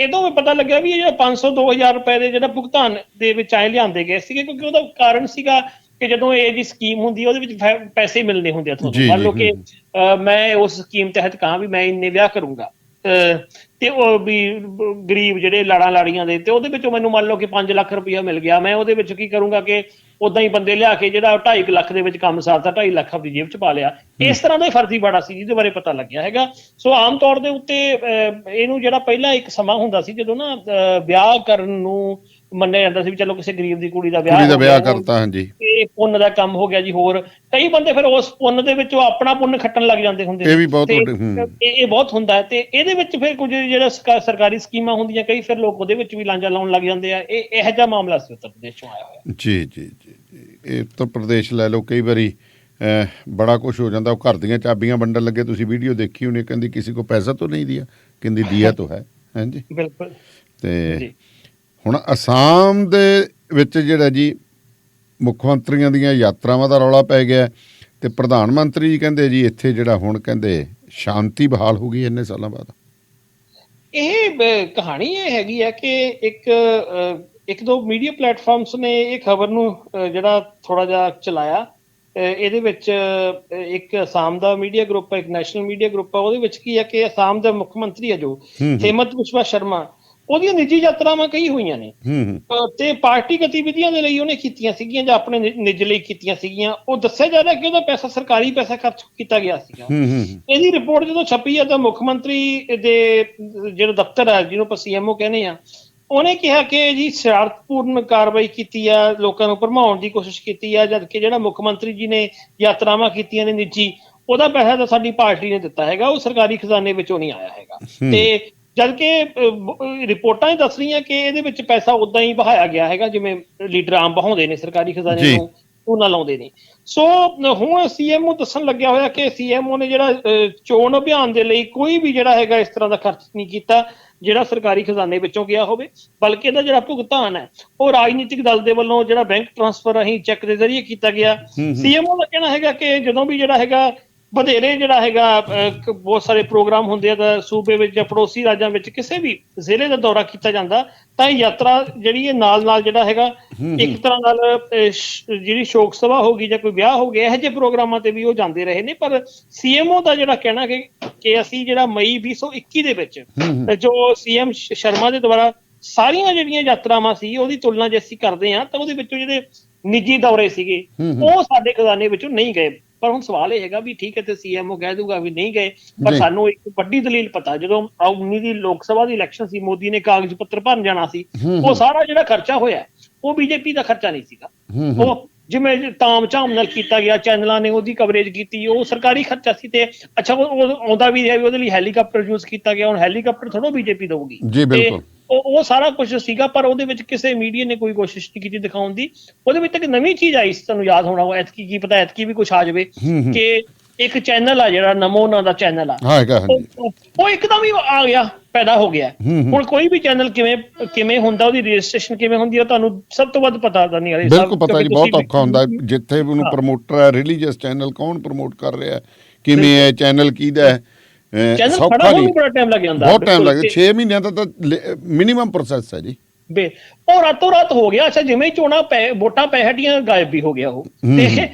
ਇਹਦੋਂ ਵੀ ਪਤਾ ਲੱਗਿਆ ਵੀ ਇਹ ਜਿਹੜਾ 500 2000 ਰੁਪਏ ਦੇ ਜਿਹੜਾ ਭੁਗਤਾਨ ਦੇ ਵਿੱਚ ਆਏ ਲਿਆਂਦੇ ਗਏ ਸੀਗੇ ਕਿਉਂਕਿ ਉਹਦਾ ਕਾਰਨ ਸੀਗਾ ਕਿ ਜਦੋਂ ਇਹ ਜੀ ਸਕੀਮ ਹੁੰਦੀ ਉਹਦੇ ਵਿੱਚ ਪੈਸੇ ਮਿਲਨੇ ਹੁੰਦੇ ਆ ਤੁਹਾਨੂੰ। ਮੰਨ ਲਓ ਕਿ ਮੈਂ ਉਸ ਸਕੀਮ ਤਹਿਤ ਕਹਾਂ ਵੀ ਮੈਂ ਇੰਨੇ ਵਿਆਹ ਕਰੂੰਗਾ। ਤੇ ਉਹ ਵੀ ਗਰੀਬ ਜਿਹੜੇ ਲਾੜਾਂ ਲਾੜੀਆਂ ਦੇ ਤੇ ਉਹਦੇ ਵਿੱਚੋਂ ਮੈਨੂੰ ਮੰਨ ਲਓ ਕਿ 5 ਲੱਖ ਰੁਪਇਆ ਮਿਲ ਗਿਆ। ਮੈਂ ਉਹਦੇ ਵਿੱਚ ਕੀ ਕਰੂੰਗਾ ਕਿ ਉਦਾਂ ਹੀ ਬੰਦੇ ਲਿਆ ਕੇ ਜਿਹੜਾ 2.5 ਲੱਖ ਦੇ ਵਿੱਚ ਕੰਮ ਸਾਰਤਾ 2.5 ਲੱਖ ਆਪਣੀ ਜੇਬ 'ਚ ਪਾ ਲਿਆ। ਇਸ ਤਰ੍ਹਾਂ ਦਾ ਹੀ ਫਰਜ਼ੀ ਬਾੜਾ ਸੀ ਜਿਹਦੇ ਬਾਰੇ ਪਤਾ ਲੱਗਿਆ ਹੈਗਾ। ਸੋ ਆਮ ਤੌਰ ਦੇ ਉੱਤੇ ਇਹਨੂੰ ਜਿਹੜਾ ਪਹਿਲਾਂ ਇੱਕ ਸਮਾਂ ਹੁੰਦਾ ਸੀ ਜਦੋਂ ਨਾ ਵਿਆਹ ਕਰਨ ਨੂੰ ਮੰਨਿਆ ਜਾਂਦਾ ਸੀ ਵੀ ਚਲੋ ਕਿਸੇ ਗਰੀਬ ਦੀ ਕੁੜੀ ਦਾ ਵਿਆਹ ਕੁੜੀ ਦਾ ਵਿਆਹ ਕਰਤਾ ਹਾਂਜੀ। ਇਹ ਪੁੰਨ ਦਾ ਕੰਮ ਹੋ ਗਿਆ ਜੀ ਹੋਰ। ਕਈ ਬੰਦੇ ਫਿਰ ਉਸ ਪੁੰਨ ਦੇ ਵਿੱਚੋਂ ਆਪਣਾ ਪੁੰਨ ਖੱਟਣ ਲੱਗ ਜਾਂਦੇ ਹੁੰਦੇ ਇਹ ਵੀ ਬਹੁਤ ਤੇ ਇਹ ਇਹ ਬਹੁਤ ਹੁੰਦਾ ਹੈ। ਤੇ ਇਹਦੇ ਵਿੱਚ ਫਿਰ ਕੁਝ ਜਿਹੜਾ ਸਰਕਾ- ਸਰਕਾਰੀ ਸਕੀਮਾਂ ਹੁੰਦੀਆਂ ਕਈ ਫਿਰ ਲੋਕ ਉਹਦੇ ਵਿੱਚ ਵੀ ਲਾਂਜਾ ਲਾਉਣ ਲੱਗ ਜਾਂਦੇ ਆ। ਇਹ ਇਹੋ ਜਿਹਾ ਮਾਮਲਾ ਸੀ ਉੱਤਰ ਪ੍ਰਦੇਸ਼ ਚੋਂ ਆਇਆ ਹੋਇਆ। ਜੀ ਜੀ ਜੀ। ਇਹ ਉੱਤਰ ਪ੍ਰਦੇਸ਼ ਲੈ ਲਓ ਕਈ ਵਾਰੀ ਬੜਾ ਕੁਝ ਹੋ ਜਾਂਦਾ। ਉਹ ਘਰ ਦੀਆਂ ਚਾਬੀਆਂ ਵੰਡਣ ਲੱਗੇ ਤੁਸੀਂ ਵੀਡੀਓ ਦੇਖੀ ਹੋਣੀ ਕਹਿੰਦੀ ਕਿਸੇ ਕੋ ਪੈਸਾ ਤਾਂ ਨਹੀਂ ਦਿਆ ਕਹਿੰਦੀ ਦਿਆ ਤਾਂ ਹੈ ਹਾਂਜੀ। ਬਿਲਕੁਲ। ਤੇ ਜੀ। ਹੁਣ ਅਸਾਮ ਦੇ ਵਿੱਚ ਜਿਹੜਾ ਜੀ ਮੁੱਖ ਮੰਤਰੀਆਂ ਦੀਆਂ ਯਾਤਰਾਵਾਂ ਦਾ ਰੌਲਾ ਪੈ ਗਿਆ ਤੇ ਪ੍ਰਧਾਨ ਮੰਤਰੀ ਜੀ ਕਹਿੰਦੇ ਜੀ ਇੱਥੇ ਜਿਹੜਾ ਹੁਣ ਕਹਿੰਦੇ ਸ਼ਾਂਤੀ ਬਹਾਲ ਹੋ ਗਈ ਇੰਨੇ ਸਾਲਾਂ ਬਾਅਦ। ਇਹ ਕਹਾਣੀ ਇਹ ਹੈਗੀ ਹੈ ਕਿ ਇੱਕ ਇੱਕ ਦੋ ਮੀਡੀਆ ਪਲੇਟਫਾਰਮਸ ਨੇ ਇਹ ਖਬਰ ਨੂੰ ਜਿਹੜਾ ਥੋੜਾ ਜਿਹਾ ਚਲਾਇਆ। ਇਹਦੇ ਵਿੱਚ ਇੱਕ ਅਸਾਮ ਦਾ ਮੀਡੀਆ ਗਰੁੱਪ ਹੈ ਇੱਕ ਨੈਸ਼ਨਲ ਮੀਡੀਆ ਗਰੁੱਪ ਹੈ ਉਹਦੇ ਵਿੱਚ ਕੀ ਹੈ ਕਿ ਅਸਾਮ ਦਾ ਮੁੱਖ ਮੰਤਰੀ ਹੈ ਜੋ ਹੇਮੰਤ ਬਿਸ਼ਵਾ ਸ਼ਰਮਾ ਉਹਦੀਆਂ ਨਿੱਜੀ ਯਾਤਰਾਵਾਂ ਕਈ ਹੋਈਆਂ ਨੇ। ਤੇ ਪਾਰਟੀ ਗਤੀਵਿਧੀਆਂ ਦੇ ਲਈ ਉਹਨੇ ਕੀਤੀਆਂ ਸੀਗੀਆਂ ਜਾਂ ਆਪਣੇ ਨਿੱਜ ਲਈ ਕੀਤੀਆਂ ਸੀਗੀਆਂ। ਉਹ ਦੱਸਿਆ ਜਾ ਰਿਹਾ ਕਿ ਉਹਦਾ ਪੈਸਾ ਸਰਕਾਰੀ ਪੈਸਾ ਖਰਚ ਕੀਤਾ ਗਿਆ ਸੀਗਾ। ਇਹਦੀ ਰਿਪੋਰਟ ਜਦੋਂ ਛਪੀ ਹੈ ਤਾਂ ਮੁੱਖ ਮੰਤਰੀ ਦੇ ਜਿਹੜਾ ਦਫ਼ਤਰ ਹੈ ਜਿਹਨੂੰ ਆਪਾਂ ਸੀਐਮਓ ਕਹਿੰਦੇ ਆ ਉਹਨੇ ਕਿਹਾ ਕਿ ਜੀ ਸ਼ਰਾਰਤਪੂਰਨ ਕਾਰਵਾਈ ਕੀਤੀ ਆ ਲੋਕਾਂ ਨੂੰ ਭਰਮਾਉਣ ਦੀ ਕੋਸ਼ਿਸ਼ ਕੀਤੀ ਆ ਜਦ ਕਿ ਜਿਹੜਾ ਮੁੱਖ ਮੰਤਰੀ ਜੀ ਨੇ ਯਾਤਰਾਵਾਂ ਕੀਤੀਆਂ ਨੇ ਨਿੱਜੀ ਉਹਦਾ ਪੈਸਾ ਤਾਂ ਸਾਡੀ ਪਾਰਟੀ ਨੇ ਦਿੱਤਾ ਹੈਗਾ ਉਹ ਸਰਕਾਰੀ ਖਜ਼ਾਨੇ ਵਿੱਚੋਂ ਨਹੀਂ ਆਇਆ ਹੈਗਾ। ਤੇ ਜਦ ਕਿ ਅਹ, ਬ- ਰਿਪੋਰਟਾਂ ਹੀ ਦੱਸ ਰਹੀਆਂ ਕਿ ਇਹਦੇ ਵਿੱਚ ਪੈਸਾ ਉਦਾਂ ਹੀ ਬਹਾਇਆ ਗਿਆ ਹੈਗਾ ਜਿਵੇਂ ਲੀਡਰ ਆਮ ਬਹਾਉਂਦੇ ਨੇ ਸਰਕਾਰੀ ਖਜ਼ਾਨੇ। ਨੂੰ ਉਹਨਾਂ ਲਾਉਂਦੇ ਨੇ। ਸੋ ਹੁਣ ਸੀਐਮਓ ਦੱਸਣ ਲੱਗਿਆ ਹੋਇਆ ਕਿ ਸੀਐਮਓ ਨੇ ਜਿਹੜਾ ਚੋਣ ਅਭਿਆਨ ਦੇ ਲਈ ਕੋਈ ਵੀ ਜਿਹੜਾ ਹੈਗਾ ਇਸ ਤਰ੍ਹਾਂ ਦਾ ਖਰਚ ਨਹੀਂ ਕੀਤਾ ਜਿਹੜਾ ਸਰਕਾਰੀ ਖਜ਼ਾਨੇ ਵਿੱਚੋਂ ਗਿਆ ਹੋਵੇ ਬਲਕਿ ਇਹਦਾ ਜਿਹੜਾ ਭੁਗਤਾਨ ਹੈ ਉਹ ਰਾਜਨੀਤਿਕ ਦਲ ਦੇ ਵੱਲੋਂ ਜਿਹੜਾ ਬੈਂਕ ਟ੍ਰਾਂਸਫਰ ਰਾਹੀਂ ਚੈੱਕ ਦੇ ਜ਼ਰੀਏ ਕੀਤਾ ਗਿਆ। ਸੀਐਮਓ ਦਾ ਕਹਿਣਾ ਹੈਗਾ ਕਿ ਜਦੋਂ ਵੀ ਜਿਹੜਾ ਹੈਗਾ ਵਧੇਰੇ ਜਿਹੜਾ ਹੈਗਾ ਬਹੁਤ ਸਾਰੇ ਪ੍ਰੋਗਰਾਮ ਹੁੰਦੇ ਆ ਤਾਂ ਸੂਬੇ ਵਿੱਚ ਜਾਂ ਪੜੋਸੀ ਰਾਜਾਂ ਵਿੱਚ ਕਿਸੇ ਵੀ ਜ਼ਿਲ੍ਹੇ ਦਾ ਦੌਰਾ ਕੀਤਾ ਜਾਂਦਾ ਤਾਂ ਇਹ ਯਾਤਰਾ ਜਿਹੜੀ ਇਹ ਨਾਲ ਨਾਲ ਜਿਹੜਾ ਹੈਗਾ ਇੱਕ ਤਰ੍ਹਾਂ ਨਾਲ ਜਿਹੜੀ ਸ਼ੋਕ ਸਭਾ ਹੋਗੀ ਜਾਂ ਕੋਈ ਵਿਆਹ ਹੋ ਗਿਆ ਇਹੋ ਜਿਹੇ ਪ੍ਰੋਗਰਾਮਾਂ ਤੇ ਵੀ ਉਹ ਜਾਂਦੇ ਰਹੇ ਨੇ ਪਰ ਸੀਐਮਓ ਦਾ ਜਿਹੜਾ ਕਹਿਣਾ ਕਿ ਕਿ ਅਸੀਂ ਜਿਹੜਾ ਮਈ 2021 ਦੇ ਵਿੱਚ ਜੋ ਸੀਐਮ ਸ਼ਰਮਾ ਦੇ ਦੁਆਰਾ ਸਾਰੀਆਂ ਜਿਹੜੀਆਂ ਯਾਤਰਾਵਾਂ ਸੀ ਉਹਦੀ ਤੁਲਨਾ ਜੇ ਅਸੀਂ ਕਰਦੇ ਹਾਂ ਤਾਂ ਉਹਦੇ ਵਿੱਚੋਂ ਜਿਹੜੇ ਨਿੱਜੀ ਦੌਰੇ ਸੀਗੇ ਉਹ ਸਾਡੇ ਖਜ਼ਾਨੇ ਵਿੱਚੋਂ ਨਹੀਂ ਗਏ। ਪਰ ਹੁਣ ਸਵਾਲ ਇਹ ਹੈਗਾ ਵੀ ਠੀਕ ਹੈ ਤੇ ਸੀਐਮਓ ਕਹਿ ਦੂਗਾ ਵੀ ਨਹੀਂ ਗਏ ਪਰ। ਸਾਨੂੰ ਇੱਕ ਵੱਡੀ ਦਲੀਲ ਪਤਾ ਜਦੋਂ 19 ਦੀ ਲੋਕ ਸਭਾ ਦੀ ਇਲੈਕਸ਼ਨ ਸੀ ਮੋਦੀ ਨੇ ਕਾਗਜ਼ ਪੱਤਰ ਭਰਨ ਜਾਣਾ ਸੀ ਉਹ ਸਾਰਾ ਜਿਹੜਾ ਖਰਚਾ ਹੋਇਆ ਉਹ ਬੀਜੇਪੀ ਦਾ ਖਰਚਾ ਨਹੀਂ ਸੀਗਾ ਉਹ ਜਿਵੇਂ ਤਾਮ ਝਾਮ ਨਾਲ ਕੀਤਾ ਗਿਆ ਚੈਨਲਾਂ ਨੇ ਉਹਦੀ ਕਵਰੇਜ ਕੀਤੀ ਉਹ ਸਰਕਾਰੀ ਖਰਚਾ ਸੀ ਤੇ ਅੱਛਾ ਉਹ ਆਉਂਦਾ ਵੀ ਹੈ ਵੀ ਉਹਦੇ ਲਈ ਹੈਲੀਕਾਪਟਰ ਯੂਜ਼ ਕੀਤਾ ਗਿਆ ਹੁਣ ਹੈਲੀਕਾਪਟਰ ਥੋੜੋ ਬੀਜੇਪੀ ਦਊਗੀ ਜੀ, ਬਿਲਕੁਲ। ਉਹ ਸਾਰਾ ਕੁਝ ਸੀਗਾ ਪਰ ਉਹਦੇ ਵਿੱਚ ਕਿਸੇ ਮੀਡੀਆ ਨੇ ਕੋਈ ਕੋਸ਼ਿਸ਼ ਨਹੀਂ ਕੀਤੀ ਦਿਖਾਉਣ ਦੀ। ਉਹਦੇ ਵਿੱਚ ਇੱਕ ਨਵੀਂ ਚੀਜ਼ ਆਈ ਸੀ ਤੁਹਾਨੂੰ ਯਾਦ ਹੋਣਾ ਉਹ ਐਤਕੀ ਕੀ ਪਤਾ ਐਤਕੀ ਵੀ ਕੁਝ ਆ ਜਾਵੇ ਕਿ ਇੱਕ ਚੈਨਲ ਆ ਜਿਹੜਾ ਨਮੋ ਨਾਂ ਦਾ ਚੈਨਲ ਆ। ਉਹ- ਇੱਕਦਮ ਹੀ ਆ ਗਿਆ ਪੈਦਾ ਹੋ ਗਿਆ। ਹੁਣ ਕੋਈ ਵੀ ਚੈਨਲ ਕਿਵੇਂ ਕਿਵੇਂ ਹੁੰਦਾ ਉਹਦੀ ਰਜਿਸਟ੍ਰੇਸ਼ਨ ਕਿਵੇਂ ਹੁੰਦੀ ਹੈ ਤੁਹਾਨੂੰ ਸਭ ਤੋਂ ਵੱਧ ਪਤਾ ਤਾਂ ਨਹੀਂ ਬਿਲਕੁਲ ਪਤਾ ਜੀ ਬਹੁਤ ਔਖਾ ਹੁੰਦਾ। ਜਿੱਥੇ ਉਹਨੂੰ ਪ੍ਰਮੋਟਰ ਹੈ ਰਿਲੀਜੀਅਸ ਚੈਨਲ ਕੌਣ ਪ੍ਰਮੋਟ ਕਰ ਰਿਹਾ? ਕਿਵੇਂ ਹੈ ਚੈਨਲ ਕਿਹਦਾ ਹੈ? ਚੈਨਲ ਖੜਾ ਹੋਣ ਨਹੀਂ। ਨੂੰ ਬੜਾ ਟਾਈਮ ਲੱਗ ਜਾਂਦਾ। ਬਹੁਤ ਟਾਈਮ। ਲੱਗਦਾ 6 ਮਹੀਨਿਆਂ ਦਾ ਤਾਂ ਮਿਨੀਮਮ ਪ੍ਰੋਸੈਸ ਹੈ ਜੀ। ਬੇ ਉਹ ਰਾਤੋਂ ਰਾਤ ਹੋ ਗਿਆ। ਅੱਛਾ ਜਿਵੇਂ ਹੀ ਚੋਣਾਂ ਵੋਟਾਂ ਪੈ ਹਟੀਆਂ ਗਾਇਬ ਵੀ ਹੋ ਗਿਆ ਉਹ। ਤੇ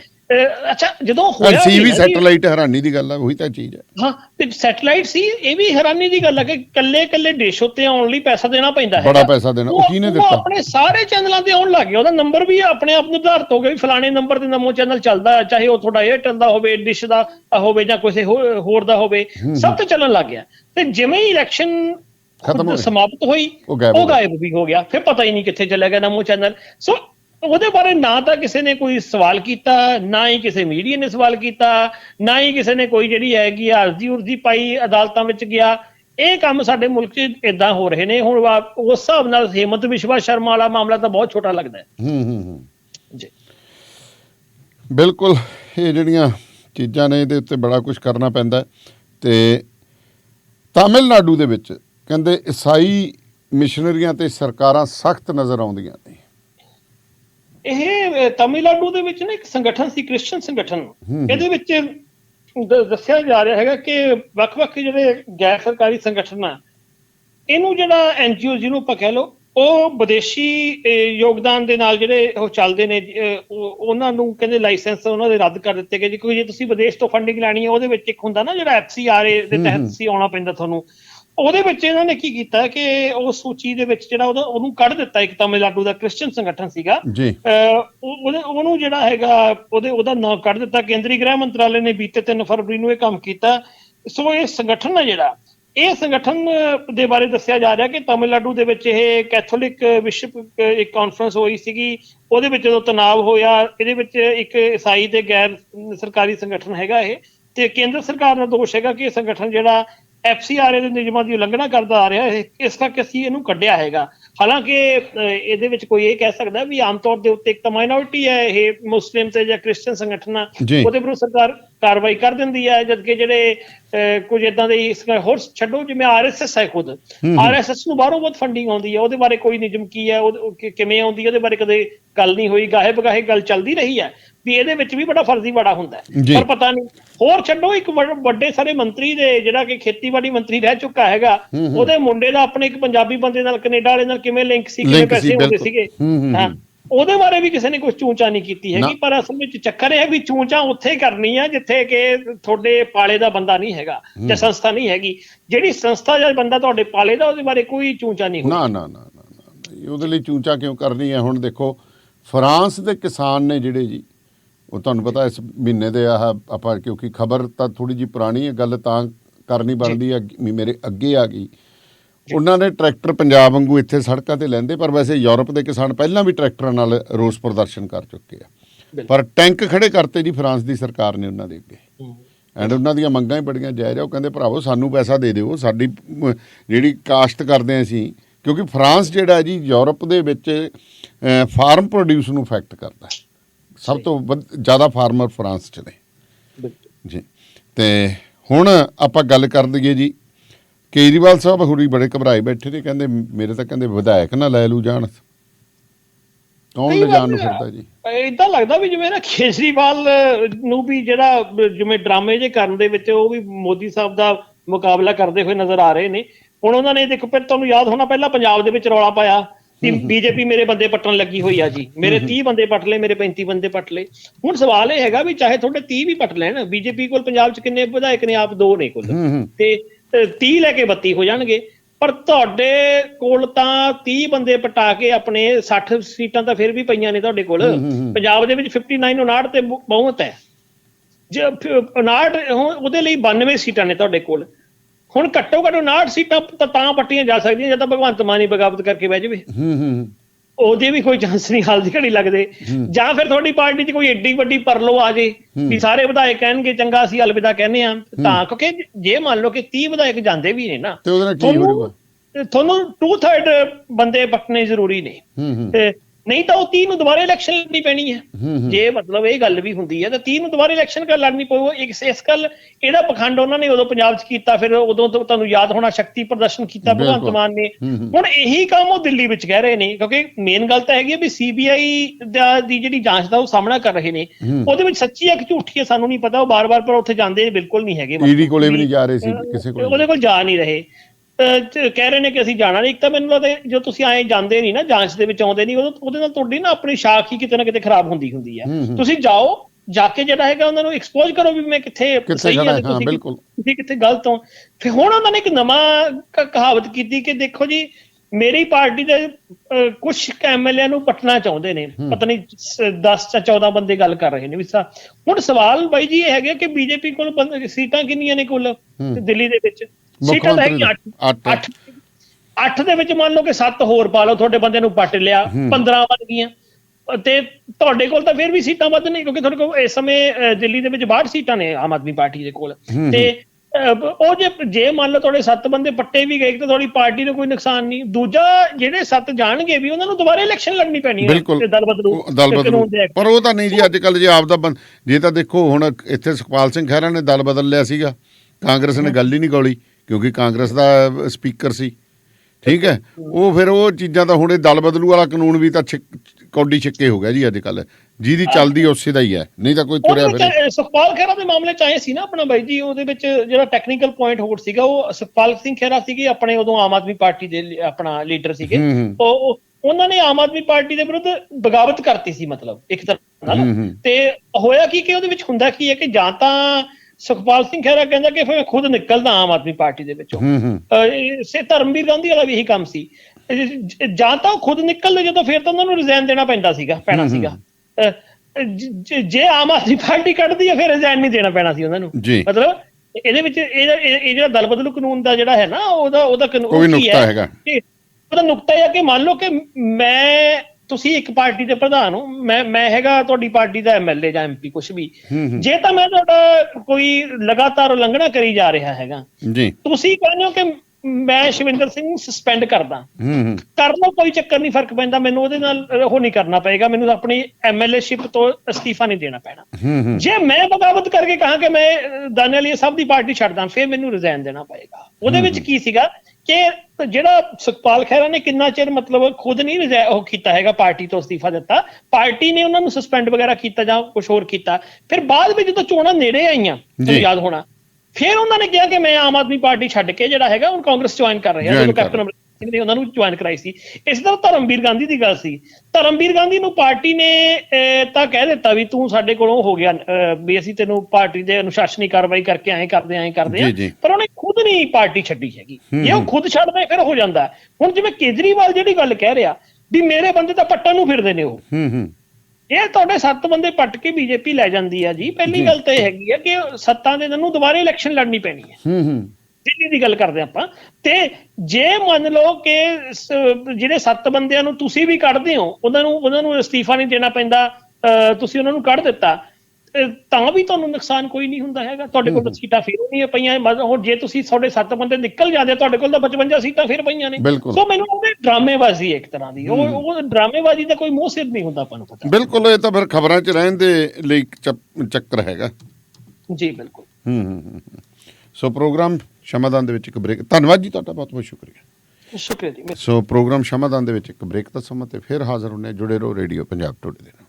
ਅੱਛਾ ਜਦੋਂ ਹੋਇਆ ਸੀ ਵੀ ਨਾ ਸੈਟੇਲਾਈਟ ਹੈਰਾਨੀ ਦੀ ਗੱਲ ਹੈ ਉਹੀ ਤਾਂ ਚੀਜ਼ ਹੈ ਹਾਂ ਤੇ ਸੈਟੇਲਾਈਟ ਸੀ ਇਹ ਵੀ ਹੈਰਾਨੀ ਦੀ ਗੱਲ ਹੈ ਕਿ ਕੱਲੇ ਕੱਲੇ ਡਿਸ਼ ਉੱਤੇ ਆਉਣ ਲਈ ਪੈਸਾ ਦੇਣਾ ਪੈਂਦਾ ਹੈ ਬੜਾ ਪੈਸਾ ਦੇਣਾ, ਉਹ ਕਿਹਨੇ ਦਿੱਤਾ? ਆਪਣੇ ਸਾਰੇ ਚੈਨਲਾਂ ਤੇ ਆਉਣ ਲੱਗ ਗਿਆ ਉਹਦਾ ਨੰਬਰ ਵੀ ਆਪਣੇ ਆਪ ਨਿਰਧਾਰਤ ਹੋ ਗਿਆ ਵੀ ਫਲਾਣੇ ਨੰਬਰ ਤੇ ਨਮੋ ਚੈਨਲ ਚੱਲਦਾ ਚਾਹੇ ਉਹ ਤੁਹਾਡਾ 에ਅਰਟੈਲ ਦਾ ਹੋਵੇ ਡਿਸ਼ ਦਾ ਹੋਵੇ ਜਾਂ ਕਿਸੇ ਹੋਰ ਦਾ ਹੋਵੇ ਸਭ ਤੇ ਚੱਲਣ ਲੱਗ ਗਿਆ। ਤੇ ਜਿਵੇਂ ਹੀ ਇਲੈਕਸ਼ਨ ਖਤਮ ਹੋ। ਸਮਾਪਤ ਹੋਈ ਉਹ ਗਾਇਬ ਵੀ ਹੋ ਗਿਆ ਫਿਰ ਪਤਾ ਹੀ ਨਹੀਂ ਕਿੱਥੇ ਚਲਾ ਗਿਆ ਨਮੋ ਚੈਨਲ। ਸੋ ਉਹਦੇ ਬਾਰੇ ਨਾ ਤਾਂ ਕਿਸੇ ਨੇ ਕੋਈ ਸਵਾਲ ਕੀਤਾ ਨਾ ਹੀ ਕਿਸੇ ਮੀਡੀਆ ਨੇ ਸਵਾਲ ਕੀਤਾ ਨਾ ਹੀ ਕਿਸੇ ਨੇ ਕੋਈ ਜਿਹੜੀ ਹੈਗੀ ਆ ਅਰਜ਼ੀ ਉਰਜ਼ੀ ਪਾਈ ਅਦਾਲਤਾਂ ਵਿੱਚ ਗਿਆ। ਇਹ ਕੰਮ ਸਾਡੇ ਮੁਲਕ 'ਚ ਇਦਾਂ ਹੋ ਰਹੇ ਨੇ। ਹੁਣ ਉਸ ਹਿਸਾਬ ਨਾਲ ਹਿੰਮਤ ਵਿਸ਼ਵਾ ਸ਼ਰਮਾ ਵਾਲਾ ਮਾਮਲਾ ਤਾਂ ਬਹੁਤ ਛੋਟਾ ਲੱਗਦਾ ਹੈ। ਹੂੰ ਹੂੰ ਹੂੰ। ਜੀ। ਬਿਲਕੁਲ ਇਹ ਜਿਹੜੀਆਂ ਚੀਜ਼ਾਂ ਨੇ ਇਹਦੇ ਉੱਤੇ ਬੜਾ ਕੁਝ ਕਰਨਾ ਪੈਂਦਾ ਹੈ। ਤੇ ਤਾਮਿਲਨਾਡੂ ਦੇ ਵਿੱਚ ਕਹਿੰਦੇ ਈਸਾਈ ਮਿਸ਼ਨਰੀਆਂ ਤੇ ਸਰਕਾਰਾਂ ਸਖਤ ਨਜ਼ਰ ਆਉਂਦੀਆਂ ਇਹ ਤਾਮਿਲਨਾਡੂ ਦੇ ਵਿੱਚ ਨਾ ਇੱਕ ਸੰਗਠਨ ਸੀ ਕ੍ਰਿਸਚੀਅਨ ਸੰਗਠਨ। ਇਹਦੇ ਵਿੱਚ ਦੱਸਿਆ ਜਾ ਰਿਹਾ ਹੈਗਾ ਕਿ ਵੱਖ-ਵੱਖ ਜਿਹੜੇ ਗੈਰ ਸਰਕਾਰੀ ਸੰਗਠਨ ਆ ਇਹਨੂੰ ਜਿਹੜਾ ਐਨਜੀਓ ਜਿਹਨੂੰ ਆਪਾਂ ਕਹਿ ਲਓ ਉਹ ਵਿਦੇਸ਼ੀ ਯੋਗਦਾਨ ਦੇ ਨਾਲ ਜਿਹੜੇ ਉਹ ਚੱਲਦੇ ਨੇ ਉਹਨਾਂ ਨੂੰ ਕਹਿੰਦੇ ਲਾਇਸੈਂਸ ਉਹਨਾਂ ਦੇ ਰੱਦ ਕਰ ਦਿੱਤੇ ਗਏ। ਜੀ ਕੋਈ ਜੇ ਤੁਸੀਂ ਵਿਦੇਸ਼ ਤੋਂ ਫੰਡਿੰਗ ਲੈਣੀ ਹੈ ਉਹਦੇ ਵਿੱਚ ਇੱਕ ਹੁੰਦਾ ਨਾ ਜਿਹੜਾ ਐਫਸੀਆਰਏ ਦੇ ਤਹਿਤ ਤੁਸੀਂ ਆਉਣਾ ਪੈਂਦਾ ਤੁਹਾਨੂੰ। ਉਹਦੇ ਵਿੱਚ ਇਹਨਾਂ ਨੇ ਕੀ ਕੀਤਾ ਕਿ ਉਹ ਸੂਚੀ ਦੇ ਵਿੱਚ ਜਿਹੜਾ ਉਹਦਾ ਉਹਨੂੰ ਕੱਢ ਦਿੱਤਾ ਇੱਕ ਤਾਮਿਲਨਾਡੂ ਦਾ ਕ੍ਰਿਸਚੀਅਨ ਸੰਗਠਨ ਸੀਗਾ। ਉਹਦੇ ਉਹਨੂੰ ਜਿਹੜਾ ਹੈਗਾ ਉਹਦੇ ਉਹਦਾ ਨਾਂ ਕੱਢ ਦਿੱਤਾ। ਕੇਂਦਰੀ ਗ੍ਰਹਿ ਮੰਤਰਾਲੇ ਨੇ ਬੀਤੇ 3 ਫਰਵਰੀ ਨੂੰ ਇਹ ਕੰਮ ਕੀਤਾ। ਸੋ ਇਹ ਸੰਗਠਨ ਹੈ ਜਿਹੜਾ। ਇਹ ਸੰਗਠਨ ਦੇ ਬਾਰੇ ਦੱਸਿਆ ਜਾ ਰਿਹਾ ਕਿ ਤਾਮਿਲਨਾਡੂ ਦੇ ਵਿੱਚ ਇਹ ਕੈਥੋਲਿਕ ਵਿਸ਼ਵ ਇੱਕ ਕਾਨਫਰੰਸ ਹੋਈ ਸੀਗੀ। ਉਹਦੇ ਵਿੱਚ ਜਦੋਂ ਤਣਾਅ ਹੋਇਆ ਇਹਦੇ ਵਿੱਚ ਇੱਕ ਈਸਾਈ ਤੇ ਗੈਰ ਸਰਕਾਰੀ ਸੰਗਠਨ ਹੈਗਾ ਇਹ। ਤੇ ਕੇਂਦਰ ਸਰਕਾਰ ਦਾ ਦੋਸ਼ ਹੈਗਾ ਕਿ ਇਹ ਸੰਗਠਨ ਜਿਹੜਾ ਐਫਸੀਆਰਏ ਦੇ ਨਿਯਮਾਂ ਦੀ ਉਲੰਘਣਾ ਕਰਦਾ ਆ ਰਿਹਾ ਹੈ ਇਸ ਕਰਕੇ ਅਸੀਂ ਇਹਨੂੰ ਕੱਢਿਆ ਹੈਗਾ। ਹਾਲਾਂਕਿ ਇਹਦੇ ਵਿੱਚ ਕੋਈ ਇਹ ਕਹਿ ਸਕਦਾ ਵੀ ਆਮ ਤੌਰ ਦੇ ਉੱਤੇ ਇੱਕ ਤਾਂ ਮਾਈਨੋਰਿਟੀ ਹੈ ਇਹ ਮੁਸਲਿਮ ਤੇ ਜਾਂ ਕ੍ਰਿਸਚੀਅਨ ਸੰਗਠਨ। ਉਹਦੇ ਵਿਰੁੱਧ ਸਰਕਾਰ ਕਾਰਵਾਈ ਕਰ ਦਿੰਦੀ ਹੈ ਜਦਕਿ ਜਿਹੜੇ ਕੁਝ ਇਦਾਂ ਦੇ ਇਸ ਹੋਰ ਛੱਡੋ ਜਿਵੇਂ ਆਰਐਸਐਸ ਹੈ ਖੁਦ। ਆਰਐਸਐਸ ਨੂੰ ਬਾਹਰੋਂ ਬਹੁਤ ਫੰਡਿੰਗ ਆਉਂਦੀ ਹੈ ਉਹਦੇ ਬਾਰੇ ਕੋਈ ਨਿਯਮ ਕੀ ਹੈ ਉਹ- ਕਿਵੇਂ ਆਉਂਦੀ ਹੈ ਉਹਦੇ ਬਾਰੇ ਕਦੇ ਗੱਲ ਨਹੀਂ ਹੋਈ ਗਾਹੇ ਬਗਾਹੇ ਗੱਲ ਚੱਲਦੀ ਰਹੀ ਹੈ। ਵੀ ਇਹਦੇ ਵਿੱਚ ਵੀ ਬੜਾ ਫਰਜ਼ੀ ਬੜਾ ਹੁੰਦਾ। ਪਰ ਪਤਾ ਨਹੀਂ ਹੋਰ ਛੱਡੋ ਇੱਕ ਵੱਡ- ਸਾਰੇ ਮੰਤਰੀ ਦੇ ਜਿਹੜਾ ਕਿ ਖੇਤੀਬਾੜੀ ਮੰਤਰੀ ਰਹਿ ਚੁੱਕਾ ਹੈਗਾ ਉਹਦੇ ਮੁੰਡੇ ਦਾ ਆਪਣੇ ਇੱਕ ਪੰਜਾਬੀ ਬੰਦੇ ਨਾਲ ਕੈਨੇਡਾ ਵਾਲੇ ਨਾਲ ਕਿਵੇਂ ਲਿੰਕ ਸੀ ਕਿਵੇਂ ਪੈਸੇ ਹੁੰਦੇ। ਸੀਗੇ? ਹੂੰ, ਉਹਦੇ ਬਾਰੇ ਵੀ ਕਿਸੇ ਨੇ ਕੁਝ ਚੂਚਾ ਨਹੀਂ ਕੀਤੀ। ਹੈਗੀ ਪਰ ਅਸਲ ਵਿੱਚ ਚੱਕਰ ਇਹ ਹੈ ਵੀ ਚੂਚਾ ਉੱਥੇ ਕਰਨੀ ਆ ਜਿੱਥੇ ਕਿ ਤੁਹਾਡੇ ਪਾਲੇ ਦਾ ਬੰਦਾ ਨਹੀਂ ਹੈਗਾ ਜਾਂ ਸੰਸਥਾ ਨਹੀਂ ਹੈਗੀ। ਜਿਹੜੀ ਸੰਸਥਾ ਜਾਂ ਬੰਦਾ ਤੁਹਾਡੇ ਪਾਲੇ ਦਾ ਉਹਦੇ ਬਾਰੇ ਕੋਈ ਚੂਚਾ ਨਹੀਂ ਹੋਈ। ਨਾ ਨਾ ਨਾ ਉਹਦੇ ਲਈ ਚੂਚਾ ਕਿਉਂ ਕਰਨੀ ਹੈ ਹੁਣ ਦੇਖੋ ਫਰਾਂਸ ਦੇ ਕਿਸਾਨ ਨੇ ਜਿਹੜੇ ਜੀ ਉਹ ਤੁਹਾਨੂੰ ਪਤਾ ਇਸ ਮਹੀਨੇ ਦੇ ਆਹ ਆਪਾਂ ਕਿਉਂਕਿ ਖਬਰ ਤਾਂ ਥੋੜੀ ਜੀ ਪੁਰਾਣੀ ਹੈ ਗੱਲ ਤਾਂ ਕਰਨੀ ਬਣਦੀ ਹੈ ਮੇਰੇ ਅੱਗੇ ਆ ਗਈ। ਉਹਨਾਂ ਨੇ ਟਰੈਕਟਰ ਪੰਜਾਬ ਵਾਂਗੂ ਇੱਥੇ ਸੜਕਾਂ ਤੇ ਲੈਂਦੇ ਪਰ ਵੈਸੇ ਯੂਰਪ ਦੇ ਕਿਸਾਨ ਪਹਿਲਾਂ ਵੀ ਟਰੈਕਟਰਾਂ ਨਾਲ ਰੋਸ ਪ੍ਰਦਰਸ਼ਨ ਕਰ ਚੁੱਕੇ ਆ। ਪਰ ਟੈਂਕ ਖੜੇ ਕਰਤੇ ਜੀ ਫਰਾਂਸ ਦੀ ਸਰਕਾਰ ਨੇ ਉਹਨਾਂ ਦੇ ਅੱਗੇ। ਐਂਡ ਉਹਨਾਂ ਦੀਆਂ ਮੰਗਾਂ ਹੀ ਬੜੀਆਂ ਜਾਇਜ਼ ਆ ਉਹ ਕਹਿੰਦੇ ਭਰਾਵੋ ਸਾਨੂੰ ਪੈਸਾ ਦੇ ਦਿਓ ਸਾਡੀ ਜਿਹੜੀ ਕਾਸ਼ਤ ਕਰਦੇ ਹਾਂ ਅਸੀਂ ਕਿਉਂਕਿ ਫਰਾਂਸ ਜਿਹੜਾ ਜੀ ਯੂਰਪ ਦੇ ਵਿੱਚ ਫਾਰਮ ਪ੍ਰੋਡਿਊਸ ਨੂੰ ਇਫੈਕਟ ਕਰਦਾ ਹੈ। ਸਭ ਤੋਂ ਵੱਧ- ਜ਼ਿਆਦਾ ਫਾਰਮਰ ਫਰਾਂਸ ਚ ਨੇ। ਜੀ। ਤੇ ਹੁਣ ਆਪਾਂ ਗੱਲ ਕਰ ਦਈਏ ਜੀ ਕੇਜਰੀਵਾਲ ਸਾਹਿਬ ਹੁਰੀ ਬੜੇ ਘਬਰਾਏ ਬੈਠੇ ਨੇ ਕਹਿੰਦੇ ਮੇਰੇ ਤਾਂ ਕਹਿੰਦੇ ਵਿਧਾਇਕ ਨਾ ਲੈ ਲੂ ਜਾਣ। ਕੌਣ ਲੈ ਜਾਣ ਨੂੰ ਫਿਰਦਾ ਜੀ? ਇਦਾਂ ਲੱਗਦਾ ਵੀ ਜਿਵੇਂ ਨਾ ਕੇਜਰੀਵਾਲ ਨੂੰ ਵੀ ਜਿਹੜਾ ਜਿਵੇਂ ਡਰਾਮੇ ਜੇ ਕਰਨ ਦੇ ਵਿੱਚ ਉਹ ਵੀ ਮੋਦੀ ਸਾਹਿਬ ਦਾ ਮੁਕਾਬਲਾ ਕਰਦੇ ਹੋਏ ਨਜ਼ਰ ਆ ਰਹੇ ਨੇ। ਹੁਣ ਉਹਨਾਂ ਨੇ ਦੇਖੋ ਫਿਰ ਤੁਹਾਨੂੰ ਯਾਦ ਹੋਣਾ ਪਹਿਲਾਂ ਪੰਜਾਬ ਦੇ ਵਿੱਚ ਰੌਲਾ ਪਾਇਆ। ਕਿ ਬੀਜੇਪੀ ਮੇਰੇ ਬੰਦੇ ਪੱਟਣ ਲੱਗੀ ਹੋਈ ਆ ਜੀ। ਮੇਰੇ 30 ਬੰਦੇ ਪੱਟ ਲਏ ਮੇਰੇ 35 ਬੰਦੇ ਪੱਟ ਲਏ। ਹੁਣ ਸਵਾਲ ਇਹ ਹੈਗਾ ਵੀ ਚਾਹੇ ਤੁਹਾਡੇ 30 ਵੀ ਪੱਟ ਲੈਣ ਬੀਜੇਪੀ ਕੋਲ ਪੰਜਾਬ 'ਚ ਕਿੰਨੇ ਵਿਧਾਇਕ ਨੇ ਆਪ ਦੋ ਨੇ ਕੁੱਲ। ਤੇ ਅਹ, 30 ਲੈ ਕੇ 32 ਹੋ ਜਾਣਗੇ। ਪਰ ਤੁਹਾਡੇ ਕੋਲ ਤਾਂ 30 ਬੰਦੇ ਪਟਾ ਕੇ ਆਪਣੇ 60 ਸੀਟਾਂ ਤਾਂ ਫਿਰ ਵੀ ਪਈਆਂ ਨੇ ਤੁਹਾਡੇ ਕੋਲ। ਪੰਜਾਬ ਦੇ ਵਿੱਚ 59 59 ਤੇ ਬਹੁ- ਬਹੁਮਤ ਹੈ। ਜੇ ਫਿਰ 59 ਹੁਣ ਉਹਦੇ ਲਈ 92 ਸੀਟਾਂ ਨੇ ਤੁਹਾਡੇ ਕੋਲ। ਹੁਣ ਘੱਟੋ ਘੱਟ 59 ਸੀਟਾਂ ਤਾਂ ਪੱਟੀਆਂ ਜਾ ਸਕਦੀਆਂ ਜਦ ਤੱਕ ਭਗਵੰਤ ਮਾਨ ਹੀ ਬਗਾਵਤ ਕਰਕੇ ਬਹਿ ਜਾਵੇ। ਹੂੰ ਉਹਦੇ ਵੀ ਕੋਈ ਚਾਂਸ ਨਹੀਂ ਹਾਲ ਦੀ ਘੜੀ ਲੱਗਦੇ। ਜਾਂ ਫਿਰ ਤੁਹਾਡੀ ਪਾਰਟੀ 'ਚ ਕੋਈ ਏਡੀ ਵੱਡੀ ਪਰਲੋ ਆ ਜੇ ਵੀ ਸਾਰੇ ਵਿਧਾਇਕ ਕਹਿਣਗੇ ਚੰਗਾ ਅਸੀਂ ਅਲਵਿਦਾ ਕਹਿੰਦੇ ਆ ਤਾਂ ਕਿਉਂਕਿ ਜੇ ਮੰਨ ਲਓ ਕਿ 30 ਵਿਧਾਇਕ ਜਾਂਦੇ ਵੀ ਨੇ ਨਾ ਤੇ ਉਹਦੇ ਨਾਲ ਕੀ ਹੋਊਗਾ? ਤੁਹਾਨੂੰ 2/3 ਬੰਦੇ ਪੱਟਣੇ ਜ਼ਰੂਰੀ ਨੇ। ਹੂੰ ਹੂੰ। ਤੇ ਨਹੀਂ ਤਾਂ ਉਹ 30 ਨੂੰ ਦੁਬਾਰਾ ਇਲੈਕਸ਼ਨ ਲੜਨੀ ਪੈਣੀ ਹੈ। ਜੇ ਮਤਲਬ ਇਹ ਗੱਲ ਵੀ ਹੁੰਦੀ ਹੈ ਤਾਂ 30 ਨੂੰ ਦੁਬਾਰਾ ਇਲੈਕਸ਼ਨ ਕਰ ਲੜਨੀ ਪਊ? ਇਸ ਇਸ ਗੱਲ ਇਹਦਾ ਪਖੰਡ ਉਹਨਾਂ ਨੇ ਉਦੋਂ ਪੰਜਾਬ 'ਚ ਕੀਤਾ ਫਿਰ ਉਦੋਂ ਤੋਂ ਤੁਹਾਨੂੰ ਯਾਦ ਹੋਣਾ ਸ਼ਕਤੀ ਪ੍ਰਦਰਸ਼ਨ ਕੀਤਾ ਭਗਵੰਤ। ਮਾਨ ਨੇ। ਹੁਣ ਇਹੀ ਕੰਮ ਉਹ ਦਿੱਲੀ ਵਿੱਚ ਕਹਿ ਰਹੇ ਨੇ ਕਿਉਂਕਿ ਮੇਨ ਗੱਲ ਤਾਂ ਹੈਗੀ ਹੈ ਵੀ ਸੀਬੀਆਈ ਦੀ ਜਿਹੜੀ ਜਾਂਚ ਦਾ ਉਹ ਸਾਹਮਣਾ ਕਰ ਰਹੇ ਨੇ। ਉਹਦੇ ਵਿੱਚ ਸੱਚੀ ਹੈ ਕਿ ਝੂਠੀ ਹੈ ਸਾਨੂੰ ਨਹੀਂ ਪਤਾ। ਉਹ ਬਾਰ-ਬਾਰ ਪਰ ਉੱਥੇ ਜਾਂਦੇ ਬਿਲਕੁਲ ਨਹੀਂ ਹੈਗੇ। ਈਡੀ ਕੋਲੇ ਵੀ ਨਹੀਂ ਜਾ ਰਹੇ ਸੀ ਕਿਸੇ ਕੋਲੇ ਉਹਦੇ ਕੋਲ ਜਾ ਨਹੀਂ ਰਹੇ। ਕਹਿ ਰਹੇ ਨੇ ਕਿ ਅਸੀਂ ਜਾਣਾ ਨਹੀਂ। ਇੱਕ ਤਾਂ ਮੈਨੂੰ ਲੱਗਦਾ ਜੋ ਤੁਸੀਂ ਆਏ ਜਾਂਦੇ ਨਹੀਂ ਨਾ ਜਾਂਚ ਦੇ ਵਿੱਚ ਆਉਂਦੇ ਨਹੀਂ ਉਹਦੇ ਨਾਲ ਤੁਹਾਡੀ ਨਾ ਆਪਣੀ ਸ਼ਾਖ ਹੀ ਕਿਤੇ ਨਾ ਕਿਤੇ ਖਰਾਬ ਹੁੰਦੀ ਹੁੰਦੀ ਹੈ। ਤੁਸੀਂ ਜਾਓ ਜਾ ਕੇ ਜਿਹੜਾ ਹੈਗਾ ਉਹਨਾਂ ਨੂੰ ਐਕਸਪੋਜ਼ ਕਰੋ ਵੀ ਮੈਂ ਕਿੱਥੇ ਸਹੀ ਹਾਂ ਤੁਸੀਂ ਬਿਲਕੁਲ। ਤੁਸੀਂ ਕਿੱਥੇ ਗਲਤ ਹੋ। ਫਿਰ ਹੁਣ ਉਹਨਾਂ ਨੇ ਇੱਕ ਨਵਾਂ ਕਹਾਵਤ ਕੀਤੀ ਕਿ ਦੇਖੋ ਜੀ ਮੇਰੀ ਪਾਰਟੀ ਦੇ ਕੁਝ ਐਮਐਲਏ ਨੂੰ ਪਟਣਾ ਚਾਹੁੰਦੇ ਨੇ। ਪਤਾ ਨਹੀਂ 10 ਜਾਂ 14 ਬੰਦੇ ਗੱਲ ਕਰ ਰਹੇ ਨੇ ਵੀ ਸਾ ਹੁਣ ਸਵਾਲ ਬਾਈ ਜੀ ਇਹ ਹੈਗਾ ਕਿ ਬੀਜੇਪੀ ਕੋਲ ਸੀਟਾਂ ਕਿੰਨੀਆਂ ਨੇ ਕੁੱਲ ਦਿੱਲੀ ਦੇ ਵਿੱਚ? ਮੁੱਖ ਸੀਟਾਂ ਤਾਂ ਮੰਤਰੀ ਹੈਗੀਆਂ ਅੱਠ। 8 8 ਦੇ ਵਿੱਚ ਮੰਨ ਲਓ ਕਿ 7 ਹੋਰ ਪਾ ਲਓ ਤੁਹਾਡੇ ਬੰਦੇ ਨੂੰ ਪੱਟ ਲਿਆ 15 ਬਣ ਗਈਆਂ। ਤੇ ਤੁਹਾਡੇ ਕੋਲ ਤਾਂ ਫਿਰ ਵੀ ਸੀਟਾਂ ਵੱਧ ਨਹੀਂ ਕਿਉਂਕਿ ਤੁਹਾਡੇ ਕੋਲ ਇਸ ਸਮੇਂ ਅਹ, ਦਿੱਲੀ ਦੇ ਵਿੱਚ 62 ਸੀਟਾਂ ਨੇ ਆਮ ਆਦਮੀ ਪਾਰਟੀ ਦੇ ਕੋਲ। ਤੇ ਅਹ, ਉਹ ਜੇ ਜੇ ਮੰਨ ਲਓ ਤੁਹਾਡੇ 7 ਬੰਦੇ ਪੱਟੇ ਵੀ ਗਏ ਤਾਂ ਤੁਹਾਡੀ ਪਾਰਟੀ ਨੂੰ ਕੋਈ ਨੁਕਸਾਨ ਨਹੀਂ ਦੂਜਾ ਜਿਹੜੇ 7 ਜਾਣਗੇ ਵੀ ਉਹਨਾਂ ਨੂੰ ਦੁਬਾਰਾ ਇਲੈਕਸ਼ਨ ਲੜਨੀ ਪੈਣੀ ਹੈ ਬਿਲਕੁਲ। ਤੇ ਦਲ ਬਦਲੂ ਉਹ ਦਲ ਤੇ ਬਦਲੂ ਕਾਨੂੰਨ ਦੇ ਪਰ ਉਹ ਤਾਂ ਨਹੀਂ ਜੀ ਅੱਜ ਕੱਲ ਜੇ ਆਪ ਦਾ ਬੰ- ਜੇ ਤਾਂ ਦੇਖੋ ਹੁਣ ਇੱਥੇ ਸੁਖਪਾਲ ਸਿੰਘ ਖਹਿਰਾ ਨੇ ਦਲ ਬਦਲ ਲਿਆ ਸੀਗਾ। ਕਾਂਗਰਸ ਨੇ ਗੱਲ ਹੀ ਨਹੀਂ ਗੋਲੀ। ਕਿਉਂਕਿ ਕਾਂਗਰਸ ਦਾ ਸਪੀਕਰ ਸੀ। ਠੀਕ ਹੈ? ਉਹ ਫਿਰ ਉਹ ਚੀਜ਼ਾਂ ਤਾਂ ਹੁਣ ਇਹ ਦਲ ਬਦਲੂ ਵਾਲਾ ਕਾਨੂੰਨ ਵੀ ਤਾਂ ਕੌਡੀ ਛਿੱਕੇ ਹੋ ਗਿਆ ਜੀ ਅੱਜ ਕੱਲ ਜਿਹਦੀ ਚੱਲਦੀ ਉਸੇ ਦਾ ਹੀ ਹੈ। ਨਹੀਂ ਤਾਂ ਕੋਈ ਤੁਰਿਆ ਫਿਰੇ ਸੁਖਪਾਲ ਖਹਿਰਾ ਦੇ ਮਾਮਲੇ ਚ ਆਏ ਸੀ ਨਾ ਆਪਣਾ ਬਾਈ ਜੀ ਉਹਦੇ ਵਿੱਚ ਜਿਹੜਾ ਟੈਕਨੀਕਲ ਪੁਆਇੰਟ ਹੋਰ ਸੀਗਾ ਉਹ ਸੁਖਪਾਲ ਸਿੰਘ ਖਹਿਰਾ ਸੀਗੇ ਆਪਣੇ ਉਦੋਂ ਆਮ ਆਦਮੀ ਪਾਰਟੀ ਦੇ ਆਪਣਾ ਲੀਡਰ ਸੀਗੇ। ਉਹ ਉਹ- ਉਹਨਾਂ ਨੇ ਆਮ ਆਦਮੀ ਪਾਰਟੀ ਦੇ ਵਿਰੁੱਧ ਬਗਾਵਤ ਕਰਤੀ ਸੀ ਮਤਲਬ ਇੱਕ ਤਰ੍ਹਾਂ ਨਾਲ। ਤੇ ਹੋਇਆ ਕੀ ਕਿ ਉਹਦੇ ਵਿੱਚ ਹੁੰਦਾ ਕੀ ਹੈ ਕਿ ਜਾਂ ਤਾਂ ਸੁਖਪਾਲ ਸਿੰਘ ਖਹਿਰਾ ਕਹਿੰਦਾ ਕਿ ਫਿਰ ਮੈਂ ਖੁਦ ਨਿਕਲਦਾ ਆਮ ਆਦਮੀ ਪਾਰਟੀ ਦੇ ਵਿੱਚੋਂ। ਹੂੰ ਹੂੰ। ਸੇ ਧਰਮਵੀਰ ਗਾਂਧੀ ਵਾਲਾ ਵੀ ਇਹੀ ਕੰਮ ਸੀ। ਜ- ਤਾਂ ਉਹ ਖੁਦ ਨਿਕਲਦੇ ਜਦੋਂ ਫਿਰ ਤਾਂ ਉਹਨਾਂ ਨੂੰ ਰਿਜ਼ਾਈਨ ਦੇਣਾ ਪੈਂਦਾ ਸੀਗਾ ਪੈਣਾ ਸੀਗਾ। ਜ- ਆਮ ਆਦਮੀ ਪਾਰਟੀ ਕੱਢਦੀ ਹੈ ਫਿਰ ਰਿਜ਼ਾਈਨ ਨਹੀਂ ਦੇਣਾ ਪੈਣਾ ਸੀ ਉਹਨਾਂ ਨੂੰ। ਮਤਲਬ ਇਹਦੇ ਵਿੱਚ ਇਹ ਜਿਹੜਾ ਦਲ ਬਦਲੂ ਕਾਨੂੰਨ ਦਾ ਜਿਹੜਾ ਹੈ ਨਾ ਉਹਦਾ ਉਹਦਾ ਕਾਨੂੰਨ ਕੀ ਨੁਕਤਾ ਹੈਗਾ। ਕਿ ਉਹਦਾ ਨੁਕਤਾ ਇਹ ਹੈ ਕਿ ਮੰਨ ਲਓ ਕਿ ਮੈਂ ਤੁਸੀਂ ਇੱਕ ਪਾਰਟੀ ਦੇ ਪ੍ਰਧਾਨ ਹੋ ਮੈਂ ਮੈਂ ਹੈਗਾ ਤੁਹਾਡੀ ਪਾਰਟੀ ਦਾ ਐਮਐਲਏ ਜਾਂ ਐਮਪੀ ਕੁਝ ਵੀ। ਜੇ ਤਾਂ ਮੈਂ ਤੁਹਾਡਾ ਕੋਈ ਲਗਾਤਾਰ ਉਲੰਘਣਾ ਕਰੀ ਜਾ ਰਿਹਾ ਹੈਗਾ ਜੀ। ਤੁਸੀਂ ਕਹਿੰਦੇ ਹੋ ਕਿ ਮੈਂ ਸ਼ਿਵਿੰਦਰ ਸਿੰਘ ਸਸਪੈਂਡ ਕਰਦਾ। ਕਰ ਲਓ ਕੋਈ ਚੱਕਰ ਨਹੀਂ ਫ਼ਰਕ ਪੈਂਦਾ ਮੈਨੂੰ ਉਹਦੇ ਨਾਲ ਉਹ ਨਹੀਂ ਕਰਨਾ ਪਏਗਾ ਮੈਨੂੰ ਆਪਣੀ ਐਮਐਲਏਸ਼ਿਪ ਤੋਂ ਅਸਤੀਫਾ ਨਹੀਂ ਦੇਣਾ ਪੈਣਾ। ਜੇ ਮੈਂ ਬਗਾਵਤ ਕਰਕੇ ਕਹਾ ਕਿ ਮੈਂ ਦਾਨੇ ਵਾਲੀ ਸਭ ਦੀ ਪਾਰਟੀ ਛੱਡਦਾ ਫਿਰ ਮੈਨੂੰ ਰਿਜ਼ਾਈਨ ਦੇਣਾ ਪਏਗਾ। ਉਹਦੇ ਵਿੱਚ ਕੀ ਸੀਗਾ? ਕਿ ਜਿਹੜਾ ਸੁਖਪਾਲ ਖਹਿਰਾ ਨੇ ਕਿੰਨਾ ਚਿਰ ਮਤਲਬ ਖੁਦ ਨਹੀਂ ਰਿਜ਼ਾਈ- ਉਹ ਕੀਤਾ ਹੈਗਾ ਪਾਰਟੀ ਤੋਂ ਅਸਤੀਫਾ ਦਿੱਤਾ ਪਾਰਟੀ ਨੇ ਉਹਨਾਂ ਨੂੰ ਸਸਪੈਂਡ ਵਗੈਰਾ ਕੀਤਾ ਜਾਂ ਕੁਝ ਹੋਰ ਕੀਤਾ ਫਿਰ ਬਾਅਦ ਵਿੱਚ ਜਦੋਂ ਚੋਣਾਂ ਨੇੜੇ ਆਈਆਂ ਤੁਹਾਨੂੰ। ਯਾਦ ਹੋਣਾ ਫਿਰ ਉਹਨਾਂ ਨੇ ਕਿਹਾ ਕਿ ਮੈਂ ਆਮ ਆਦਮੀ ਪਾਰਟੀ ਛੱਡ ਕੇ ਜਿਹੜਾ ਹੈਗਾ ਹੁਣ ਕਾਂਗਰਸ ਜੁਆਇਨ ਕਰ ਰਿਹਾ ਜਦੋਂ ਕੈਪਟਨ ਅਮਰਿੰਦਰ ਸਿੰਘ ਨੇ ਉਹਨਾਂ ਨੂੰ ਜੁਆਇਨ ਕਰਾਈ ਸੀ। ਇਸ ਤਰ੍ਹਾਂ ਧਰਮਵੀਰ ਗਾਂਧੀ ਦੀ ਗੱਲ ਸੀ। ਧਰਮਵੀਰ ਗਾਂਧੀ ਨੂੰ ਪਾਰਟੀ ਨੇ ਤਾਂ ਕਹਿ ਦਿੱਤਾ ਵੀ ਤੂੰ ਸਾਡੇ ਕੋਲੋਂ ਹੋ ਗਿਆ ਵੀ ਅਸੀਂ ਤੈਨੂੰ ਪਾਰਟੀ ਦੇ ਅਨੁਸ਼ਾਸਨੀ ਕਾਰਵਾਈ ਕਰਕੇ ਐਂ ਕਰਦੇ ਐਂ ਕਰਦੇ ਆ। ਪਰ ਉਹਨੇ ਖੁਦ ਨਹੀਂ ਪਾਰਟੀ ਛੱਡੀ ਹੈਗੀ। ਹੂੰ, ਜੇ ਉਹ। ਖੁਦ ਛੱਡਦਾ ਫਿਰ ਹੋ ਜਾਂਦਾ। ਹੁਣ ਜਿਵੇਂ ਕੇਜਰੀਵਾਲ ਜਿਹੜੀ ਗੱਲ ਕਹਿ ਰਿਹਾ ਵੀ ਮੇਰੇ ਬੰਦੇ ਤਾਂ ਪੱਟਾਂ ਨੂੰ ਫਿਰਦੇ ਨੇ ਉਹ। ਹੂੰ ਹੂੰ। ਇਹ ਤੁਹਾਡੇ ਸੱਤ ਬੰਦੇ ਪੱਟ ਕੇ ਬੀਜੇਪੀ ਲੈ ਜਾਂਦੀ ਆ ਜੀ। ਪਹਿਲੀ ਗੱਲ ਤਾਂ ਇਹ ਹੈਗੀ ਆ ਕਿ ਸੱਤਾਂ ਦੇ ਦਿਨ ਨੂੰ ਦੁਬਾਰਾ ਇਲੈਕਸ਼ਨ ਲੜਨੀ ਪੈਣੀ ਹੈ। ਹੂੰ ਹੂੰ। ਦਿੱਲੀ ਦੀ ਗੱਲ ਕਰਦੇ ਆਪਾਂ। ਤੇ ਜੇ ਮੰਨ ਲਓ ਕਿ ਜਿਹੜੇ ਸੱਤ ਬੰਦਿਆਂ ਨੂੰ ਤੁਸੀਂ ਵੀ ਕੱਢਦੇ ਹੋ ਉਹਨਾਂ ਨੂੰ ਉਹਨਾਂ ਨੂੰ ਅਸਤੀਫਾ ਨਹੀਂ ਦੇਣਾ ਪੈਂਦਾ ਤੁਸੀਂ ਉਹਨਾਂ ਨੂੰ ਕੱਢ ਦਿੱਤਾ ਤਾਂ ਵੀ ਤੁਹਾਨੂੰ ਨੁਕਸਾਨ ਕੋਈ ਨਹੀਂ ਹੁੰਦਾ ਹੈਗਾ। ਤੁਹਾਡੇ ਕੋਲ ਸੀਟਾਂ ਫਿਰ ਨਹੀਂ ਪਈਆਂ। ਹੁਣ ਜੇ ਤੁਸੀਂ ਤੁਹਾਡੇ ਸੱਤ ਬੰਦੇ ਨਿਕਲ ਜਾਂਦੇ ਤੁਹਾਡੇ ਕੋਲ ਤਾਂ 55 ਸੀਟਾਂ ਫਿਰ ਪਈਆਂ ਨੇ। ਸੋ ਮੈਨੂੰ ਉਹਦੇ ਡਰਾਮੇਬਾਜ਼ੀ ਇੱਕ ਤਰ੍ਹਾਂ ਦੀ। ਉਹ ਉਹ ਡਰਾਮੇਬਾਜ਼ੀ ਦਾ ਕੋਈ ਮੋਹ ਸਿਰ ਨਹੀਂ ਹੁੰਦਾ ਆਪਾਂ ਨੂੰ ਪਤਾ। ਬਿਲਕੁਲ ਇਹ ਤਾਂ ਫਿਰ ਖਬਰਾਂ 'ਚ ਰਹਿਣ ਦੇ ਲਈ ਚੱਕਰ ਹੈਗਾ। ਜੀ ਬਿਲਕੁਲ। ਹੂੰ, ਹੂੰ। ਸੋ ਪ੍ਰੋਗਰਾਮ ਸ਼ਮਾਦਾਨ ਦੇ ਵਿੱਚ ਇੱਕ ਬ੍ਰੇਕ। ਧੰਨਵਾਦ ਜੀ ਤੁਹਾਡਾ ਬਹੁਤ ਬਹੁਤ ਸ਼ੁਕਰੀਆ। ਸ਼ੁਕਰੀਆ ਜੀ। ਸੋ ਪ੍ਰੋਗਰਾਮ ਸ਼ਮਾਦਾਨ ਦੇ ਵਿੱਚ ਇੱਕ ਬ੍ਰੇਕ ਦਾ ਸਮਾਂ ਤੇ ਫਿਰ ਹਾਜ਼ਰ ਹੁੰਨੇ ਜੁੜੇ ਰਹੋ ਰੇਡੀਓ ਪੰਜਾਬ ਟੁਡੇ ਦੇ ਨਾਲ।